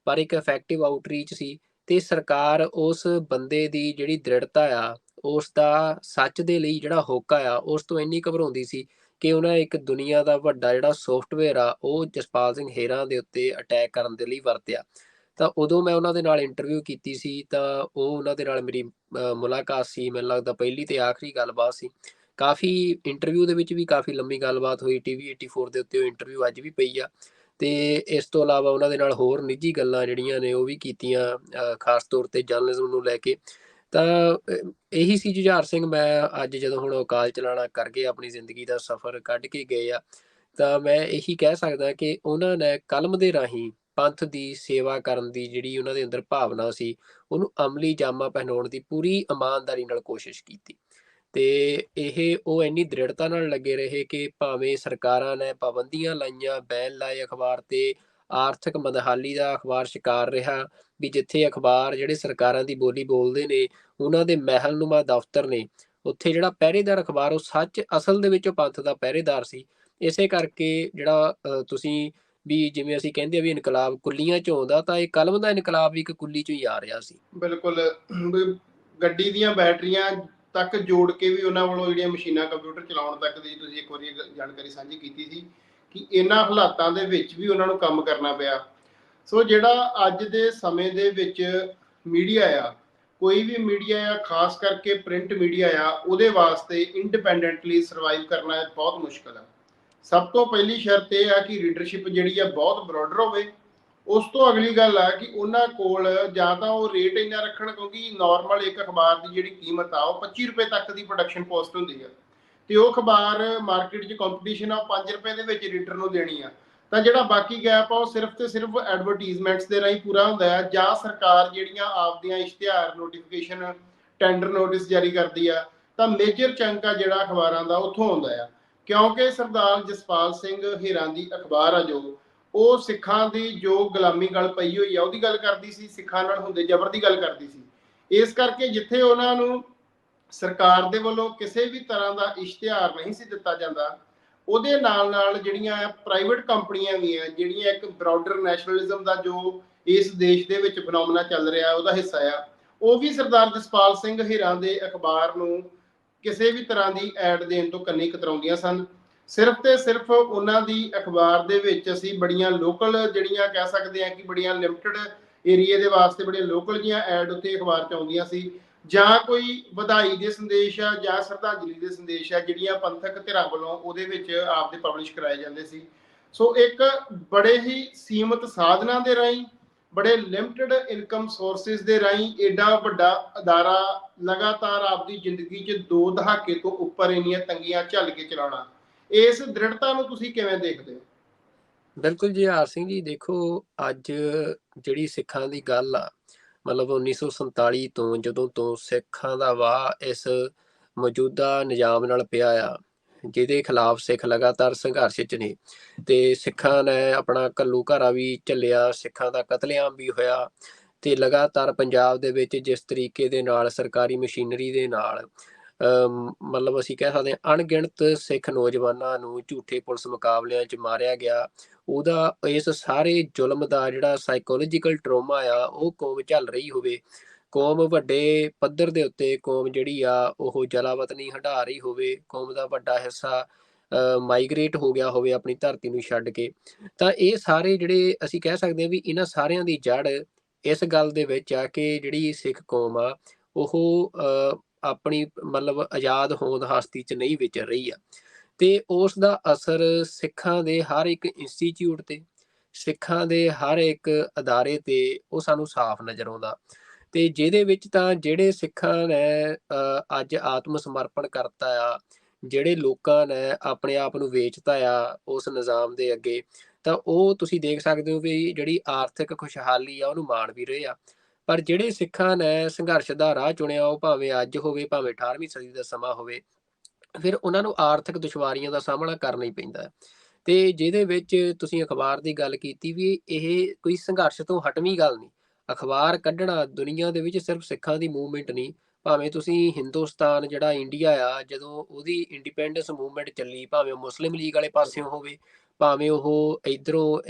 ਪਰ ਇੱਕ ਇਫੈਕਟਿਵ ਆਊਟਰੀਚ ਸੀ ਤੇ ਸਰਕਾਰ ਉਸ ਬੰਦੇ ਦੀ ਜਿਹੜੀ ਦ੍ਰਿੜਤਾ ਆ ਉਸ ਦਾ ਸੱਚ ਦੇ ਲਈ ਜਿਹੜਾ ਹੋਕਾ ਆ, ਉਸ ਤੋਂ ਇੰਨੀ ਘਬਰਾਉਂਦੀ ਸੀ ਕਿ ਉਹਨਾਂ ਇੱਕ ਦੁਨੀਆ ਦਾ ਵੱਡਾ ਜਿਹੜਾ ਸੌਫਟਵੇਅਰ ਆ, ਉਹ ਜਸਪਾਲ ਸਿੰਘ ਹੇਰਾ ਦੇ ਉੱਤੇ ਅਟੈਕ ਕਰਨ ਦੇ ਲਈ ਵਰਤਿਆ। ਤਾਂ ਉਦੋਂ ਮੈਂ ਉਹਨਾਂ ਦੇ ਨਾਲ ਇੰਟਰਵਿਊ ਕੀਤੀ ਸੀ, ਤਾਂ ਉਹ ਉਹਨਾਂ ਦੇ ਨਾਲ ਮੇਰੀ ਮੁਲਾਕਾਤ ਸੀ, ਮੈਨੂੰ ਲੱਗਦਾ ਪਹਿਲੀ ਤੇ ਆਖਰੀ ਗੱਲਬਾਤ ਸੀ। ਕਾਫੀ ਇੰਟਰਵਿਊ ਦੇ ਵਿੱਚ ਵੀ ਕਾਫੀ ਲੰਮੀ ਗੱਲਬਾਤ ਹੋਈ ਟੀਵੀ 84 ਦੇ ਉੱਤੇ ਉਹ ਇੰਟਰਵਿਊ ਅੱਜ ਵੀ ਪਈ ਆ। ਤੇ ਇਸ ਤੋਂ ਇਲਾਵਾ ਉਹਨਾਂ ਦੇ ਨਾਲ ਹੋਰ ਨਿੱਜੀ ਗੱਲਾਂ ਜਿਹੜੀਆਂ ਨੇ ਉਹ ਵੀ ਕੀਤੀਆਂ ਖਾਸ ਤੌਰ ਤੇ ਜਰਨਲਿਜ਼ਮ ਨੂੰ ਲੈ ਕੇ। ਤਾਂ ਇਹੀ ਸੀ ਜੁਝਾਰ ਸਿੰਘ, ਮੈਂ ਅੱਜ ਜਦੋਂ ਹੁਣ ਅਕਾਲ ਚਲਾਣਾ ਕਰਕੇ ਆਪਣੀ ਜ਼ਿੰਦਗੀ ਦਾ ਸਫ਼ਰ ਕੱਢ ਕੇ ਗਏ ਆ, ਤਾਂ ਮੈਂ ਇਹੀ ਕਹਿ ਸਕਦਾ ਕਿ ਉਹਨਾਂ ਨੇ ਕਲਮ ਦੇ ਰਾਹੀਂ ਪੰਥ ਦੀ ਸੇਵਾ ਕਰਨ ਦੀ ਜਿਹੜੀ ਉਹਨਾਂ ਦੇ ਅੰਦਰ ਭਾਵਨਾ ਸੀ, ਉਹਨੂੰ ਅਮਲੀ ਜਾਮਾ ਪਹਿਨਾਉਣ ਦੀ ਪੂਰੀ ਇਮਾਨਦਾਰੀ ਨਾਲ ਕੋਸ਼ਿਸ਼ ਕੀਤੀ। ਤੇ ਇਹ ਉਹ ਇੰਨੀ ਦ੍ਰਿੜਤਾ ਨਾਲ ਲੱਗੇ ਰਹੇ ਕਿ ਭਾਵੇਂ ਸਰਕਾਰਾਂ ਨੇ ਪਾਬੰਦੀਆਂ ਲਾਈਆਂ ਬੈਨ ਲਾਏ ਅਖਬਾਰ ਤੇ ਆਰਥਿਕ ਮਦਹਾਲੀ ਦਾ ਅਖਬਾਰ ਸ਼ਿਕਾਰ ਰਿਹਾ ਵੀ ਜਿੱਥੇ ਅਖਬਾਰ ਜਿਹੜੇ ਸਰਕਾਰਾਂ ਦੀ ਬੋਲੀ ਬੋਲਦੇ ਨੇ ਉਹਨਾਂ ਦੇ ਮਹਿਲਨੁਮਾ ਦਫ਼ਤਰ ਨੇ ਉੱਥੇ ਜਿਹੜਾ ਪਹਿਰੇਦਾਰ ਅਖਬਾਰ ਉਹ ਸੱਚ ਅਸਲ ਦੇ ਵਿੱਚ ਪੰਥ ਦਾ ਪਹਿਰੇਦਾਰ ਸੀ। ਇਸੇ ਕਰਕੇ ਜਿਹੜਾ ਅ, ਤੁਸੀਂ ਵੀ ਜਿਵੇਂ ਅਸੀਂ ਕਹਿੰਦੇ ਆ ਵੀ ਇਨਕਲਾਬ ਕੁੱਲੀਆਂ ਚੋਂ ਆਉਂਦਾ ਤਾਂ ਇਹ ਕਲਮ ਦਾ ਇਨਕਲਾਬ ਵੀ ਇੱਕ ਕੁੱਲੀ ਚੋਂ ਹੀ ਆ ਰਿਹਾ ਸੀ। ਬਿਲਕੁਲ ਗੱਡੀ ਦੀਆਂ ਬੈਟਰੀਆਂ ਤੱਕ ਜੋੜ ਕੇ ਵੀ ਉਹਨਾਂ ਵੱਲੋਂ ਜਿਹੜੀਆਂ ਮਸ਼ੀਨਾਂ ਕੰਪਿਊਟਰ ਚਲਾਉਣ ਤੱਕ ਦੀ ਤੁਸੀਂ ਇੱਕ ਵਾਰੀ ਜਾਣਕਾਰੀ ਸਾਂਝੀ ਕੀਤੀ ਸੀ ਕਿ ਇਹਨਾਂ ਹਾਲਾਤਾਂ ਦੇ ਵਿੱਚ ਵੀ ਉਹਨਾਂ ਨੂੰ ਕੰਮ ਕਰਨਾ ਪਿਆ। ਸੋ ਜਿਹੜਾ ਅੱਜ ਦੇ ਸਮੇਂ ਦੇ ਵਿੱਚ ਮੀਡੀਆ ਆ, ਕੋਈ ਵੀ ਮੀਡੀਆ ਆ, ਖਾਸ ਕਰਕੇ ਪ੍ਰਿੰਟ ਮੀਡੀਆ ਆ, ਉਹਦੇ ਵਾਸਤੇ ਇੰਡੀਪੈਂਡੈਂਟਲੀ ਸਰਵਾਈਵ ਕਰਨਾ ਬਹੁਤ ਮੁਸ਼ਕਲ ਆ। ਸਭ ਤੋਂ ਪਹਿਲੀ ਸ਼ਰਤ ਇਹ ਆ ਕਿ ਰੀਡਰਸ਼ਿਪ ਜਿਹੜੀ ਆ ਬਹੁਤ ਬਰੋਡਰ ਹੋਵੇ। ਉਸ ਤੋਂ ਅਗਲੀ ਗੱਲ ਆ ਕਿ ਉਹਨਾਂ ਕੋਲ ਜਾਂ ਤਾਂ ਉਹ ਰੇਟ ਇੰਨਾ ਰੱਖਣ ਕਿਉਂਕਿ ਨਾਰਮਲ ਇੱਕ ਅਖਬਾਰ ਦੀ ਜਿਹੜੀ ਕੀਮਤ ਆ, ਉਹ 25 ਰੁਪਏ ਤੱਕ ਦੀ ਪ੍ਰੋਡਕਸ਼ਨ ਕੋਸਟ ਹੁੰਦੀ ਆ। ਤੇ ਉਹ ਅਖਬਾਰ ਮਾਰਕੀਟ 'ਚ ਕੰਪੀਟੀਸ਼ਨ ਆ 5 ਰੁਪਏ ਦੇ ਵਿੱਚ ਰੀਡਰ ਨੂੰ ਦੇਣੀ ਆ। ਤਾਂ ਜਿਹੜਾ ਬਾਕੀ ਗੈਪ ਆ, ਉਹ ਸਿਰਫ ਤੇ ਸਿਰਫ ਐਡਵਰਟਾਈਜ਼ਮੈਂਟਸ ਦੇ ਰਾਹੀਂ ਪੂਰਾ ਹੁੰਦਾ ਹੈ ਜਾਂ ਸਰਕਾਰ ਜਿਹੜੀਆਂ ਆਪਦੀਆਂ ਇਸ਼ਤਿਹਾਰ ਨੋਟੀਫਿਕੇਸ਼ਨ ਟੈਂਡਰ ਨੋਟਿਸ ਜਾਰੀ ਕਰਦੀ ਆ, ਤਾਂ ਮੇਜਰ ਚੰਕ ਆ ਜਿਹੜਾ ਅਖਬਾਰਾਂ ਦਾ ਉੱਥੋਂ ਆਉਂਦਾ ਆ। ਕਿਉਂਕਿ ਸਰਦਾਰ ਜਸਪਾਲ ਸਿੰਘ ਹੀਰਾਂ ਦੀ ਅਖਬਾਰ ਆ ਜੋ ਉਹ ਸਿੱਖਾਂ ਦੀ ਜੋ ਗੁਲਾਮੀ ਗੱਲ ਪਈ ਹੋਈ ਆ, ਉਹਦੀ ਗੱਲ ਕਰਦੀ ਸੀ, ਸਿੱਖਾਂ ਨਾਲ ਹੁੰਦੇ ਜ਼ਬਰ ਦੀ ਗੱਲ ਕਰਦੀ ਸੀ। ਇਸ ਕਰਕੇ ਜਿੱਥੇ ਉਹਨਾਂ ਨੂੰ ਸਰਕਾਰ ਦੇ ਵੱਲੋਂ ਕਿਸੇ ਵੀ ਤਰ੍ਹਾਂ ਦਾ ਇਸ਼ਤਿਹਾਰ ਨਹੀਂ ਸੀ ਦਿੱਤਾ ਜਾਂਦਾ, ਉਹਦੇ ਨਾਲ ਨਾਲ ਜਿਹੜੀਆਂ ਪ੍ਰਾਈਵੇਟ ਕੰਪਨੀਆਂ ਵੀ ਆ ਜਿਹੜੀਆਂ ਇੱਕ ਬ੍ਰੌਡਰ ਨੈਸ਼ਨਲਿਜ਼ਮ ਦਾ ਜੋ ਇਸ ਦੇਸ਼ ਦੇ ਵਿੱਚ ਫਨੋਮਨਾ ਚੱਲ ਰਿਹਾ, ਉਹਦਾ ਹਿੱਸਾ ਆ, ਉਹ ਵੀ ਸਰਦਾਰ ਜਸਪਾਲ ਸਿੰਘ ਹੀਰਾਂ ਦੇ ਅਖਬਾਰ ਨੂੰ ਕਿਸੇ ਵੀ ਤਰ੍ਹਾਂ ਦੀ ਐਡ ਦੇਣ ਤੋਂ ਕੰਨੀ ਕਤਰਾਉਂਦੀਆਂ ਸਨ। ਸਿਰਫ ਤੇ ਸਿਰਫ ਉਹਨਾਂ ਦੀ ਅਖਬਾਰ ਦੇ ਵਿੱਚ ਅਸੀਂ ਬੜੀਆਂ ਲੋਕਲ ਜਿਹੜੀਆਂ ਕਹਿ ਸਕਦੇ ਆ ਕਿ ਬੜੀਆਂ ਲਿਮਟਿਡ ਏਰੀਆ ਦੇ ਵਾਸਤੇ ਬੜੀਆਂ ਲੋਕਲ ਜੀਆਂ ਐਡ ਉੱਤੇ ਅਖਬਾਰ ਚ ਆਉਂਦੀਆਂ ਸੀ, ਜਾਂ ਕੋਈ ਵਧਾਈ ਦੇ ਸੰਦੇਸ਼ ਆ, ਜਾਂ ਸ਼ਰਧਾਂਜਲੀ ਦੇ ਸੰਦੇਸ਼ ਆ, ਜਿਹੜੀਆਂ ਪੰਥਕ ਧਿਰਾਂ ਵੱਲੋਂ ਉਹਦੇ ਵਿੱਚ ਆਪਦੇ ਪਬਲਿਸ਼ ਕਰਾਏ ਜਾਂਦੇ ਸੀ। ਸੋ ਇੱਕ ਬੜੇ ਹੀ ਸੀਮਤ ਸਾਧਨਾਂ ਦੇ ਰਾਹੀਂ, ਬੜੇ ਲਿਮਟਿਡ ਇਨਕਮ ਸੋਰਸਸ ਦੇ ਰਾਹੀਂ ਐਡਾ ਵੱਡਾ ਅਦਾਰਾ ਲਗਾਤਾਰ ਆਪਦੀ ਜ਼ਿੰਦਗੀ 'ਚ ਦੋ ਦਹਾਕੇ ਤੋਂ ਉੱਪਰ ਇੰਨੀਆਂ ਤੰਗੀਆਂ ਝੱਲ ਕੇ ਚਲਾਉਣਾ। ਇਸ ਦ੍ਰਿੜਤਾ ਨੂੰ ਤੁਸੀਂ ਕਿਵੇਂ ਦੇਖਦੇ ਹੋ? ਬਿਲਕੁਲ ਜੀ, ਹਾਰ ਸਿੰਘ ਜੀ, ਦੇਖੋ, ਅੱਜ ਜਿਹੜੀ ਸਿੱਖਾਂ ਦੀ ਗੱਲ ਆ, ਮਤਲਬ 1947 ਤੋਂ ਜਦੋਂ ਤੋਂ ਸਿੱਖਾਂ ਦਾ ਵਾਹ ਇਸ ਮੌਜੂਦਾ ਨਿਜ਼ਾਮ ਨਾਲ ਪਿਆ ਆ, ਜਿਹਦੇ ਖਿਲਾਫ ਸਿੱਖ ਲਗਾਤਾਰ ਸੰਘਰਸ਼ 'ਚ ਨੇ, ਤੇ ਸਿੱਖਾਂ ਨੇ ਆਪਣਾ ਕੱਲੂ ਘਾਰਾ ਵੀ ਚੱਲਿਆ ਸਿੱਖਾਂ ਦਾ ਕਤਲੇਆਮ ਵੀ ਹੋਇਆ, ਤੇ ਲਗਾਤਾਰ ਪੰਜਾਬ ਦੇ ਵਿੱਚ ਜਿਸ ਤਰੀਕੇ ਦੇ ਨਾਲ, ਸਰਕਾਰੀ ਮਸ਼ੀਨਰੀ ਦੇ ਨਾਲ ਮਤਲਬ ਅਸੀਂ ਕਹਿ ਸਕਦੇ ਹਾਂ, ਅਣਗਿਣਤ ਸਿੱਖ ਨੌਜਵਾਨਾਂ ਨੂੰ ਝੂਠੇ ਪੁਲਿਸ ਮੁਕਾਬਲਿਆਂ 'ਚ ਮਾਰਿਆ ਗਿਆ। ਉਹਦਾ ਇਸ ਸਾਰੇ ਜ਼ੁਲਮ ਦਾ ਜਿਹੜਾ ਸਾਈਕੋਲੋਜੀਕਲ ਟਰੋਮਾ ਆ, ਉਹ ਕੌਮ ਝੱਲ ਰਹੀ ਹੋਵੇ। ਕੌਮ ਵੱਡੇ ਪੱਧਰ ਦੇ ਉੱਤੇ ਕੌਮ ਜਿਹੜੀ ਆ, ਉਹ ਜਲਾਵਤਨੀ ਹੰਢਾ ਰਹੀ ਹੋਵੇ। ਕੌਮ ਦਾ ਵੱਡਾ ਹਿੱਸਾ ਮਾਈਗ੍ਰੇਟ ਹੋ ਗਿਆ ਹੋਵੇ ਆਪਣੀ ਧਰਤੀ ਨੂੰ ਛੱਡ ਕੇ। ਤਾਂ ਇਹ ਸਾਰੇ ਜਿਹੜੇ ਅਸੀਂ ਕਹਿ ਸਕਦੇ ਹਾਂ ਵੀ ਇਹਨਾਂ ਸਾਰਿਆਂ ਦੀ ਜੜ ਇਸ ਗੱਲ ਦੇ ਵਿੱਚ ਆ ਕਿ ਜਿਹੜੀ ਸਿੱਖ ਕੌਮ ਆ, ਉਹ ਆਪਣੀ ਮਤਲਬ ਆਜ਼ਾਦ ਹੋਂਦ ਹਸਤੀ 'ਚ ਨਹੀਂ ਵਿਚਰ ਰਹੀ ਆ। ਤੇ ਉਸ ਦਾ ਅਸਰ ਸਿੱਖਾਂ ਦੇ ਹਰ ਇੱਕ ਇੰਸਟੀਚਿਊਟ ਤੇ, ਸਿੱਖਾਂ ਦੇ ਹਰ ਇੱਕ ਅਦਾਰੇ ਤੇ ਉਹ ਸਾਨੂੰ ਸਾਫ਼ ਨਜ਼ਰ ਆਉਂਦਾ। ਤੇ ਜਿਹਦੇ ਵਿੱਚ ਤਾਂ ਜਿਹੜੇ ਸਿੱਖਾਂ ਨੇ ਅੱਜ ਆਤਮ ਸਮਰਪਣ ਕਰਤਾ ਆ, ਜਿਹੜੇ ਲੋਕਾਂ ਨੇ ਆਪਣੇ ਆਪ ਨੂੰ ਵੇਚਤਾ ਆ ਉਸ ਨਿਜ਼ਾਮ ਦੇ ਅੱਗੇ, ਤਾਂ ਉਹ ਤੁਸੀਂ ਦੇਖ ਸਕਦੇ ਹੋ ਵੀ ਜਿਹੜੀ ਆਰਥਿਕ ਖੁਸ਼ਹਾਲੀ ਆ ਉਹਨੂੰ ਮਾਣ ਵੀ ਰਹੇ ਆ। ਪਰ ਜਿਹੜੇ ਸਿੱਖਾਂ ਨੇ ਸੰਘਰਸ਼ ਦਾ ਰਾਹ ਚੁਣਿਆ, ਉਹ ਭਾਵੇਂ ਅੱਜ ਹੋਵੇ, ਭਾਵੇਂ 18ਵੀਂ ਸਦੀ ਦਾ ਸਮਾਂ ਹੋਵੇ, ਫਿਰ ਉਹਨਾਂ ਨੂੰ ਆਰਥਿਕ ਦੁਸ਼ਵਾਰੀਆਂ ਦਾ ਸਾਹਮਣਾ ਕਰਨਾ ਹੀ ਪੈਂਦਾ ਤੇ ਜਿਹਦੇ ਵਿੱਚ ਤੁਸੀਂ ਅਖਬਾਰ ਦੀ ਗੱਲ ਕੀਤੀ ਵੀ ਇਹ ਕੋਈ ਸੰਘਰਸ਼ ਤੋਂ ਹਟਵੀਂ ਗੱਲ ਨਹੀਂ। ਅਖਬਾਰ ਕੱਢਣਾ ਦੁਨੀਆ ਦੇ ਵਿੱਚ ਸਿਰਫ ਸਿੱਖਾਂ ਦੀ ਮੂਵਮੈਂਟ ਨਹੀਂ, ਭਾਵੇਂ ਤੁਸੀਂ ਹਿੰਦੁਸਤਾਨ, ਜਿਹੜਾ ਇੰਡੀਆ ਆ, ਜਦੋਂ ਉਹਦੀ ਇੰਡੀਪੈਂਡੈਂਸ ਮੂਵਮੈਂਟ ਚੱਲੀ, ਭਾਵੇਂ ਉਹ ਮੁਸਲਿਮ ਲੀਗ ਵਾਲੇ ਪਾਸਿਓਂ ਹੋਵੇ, ਭਾਵੇਂ ਉਹ ਇਧਰੋਂ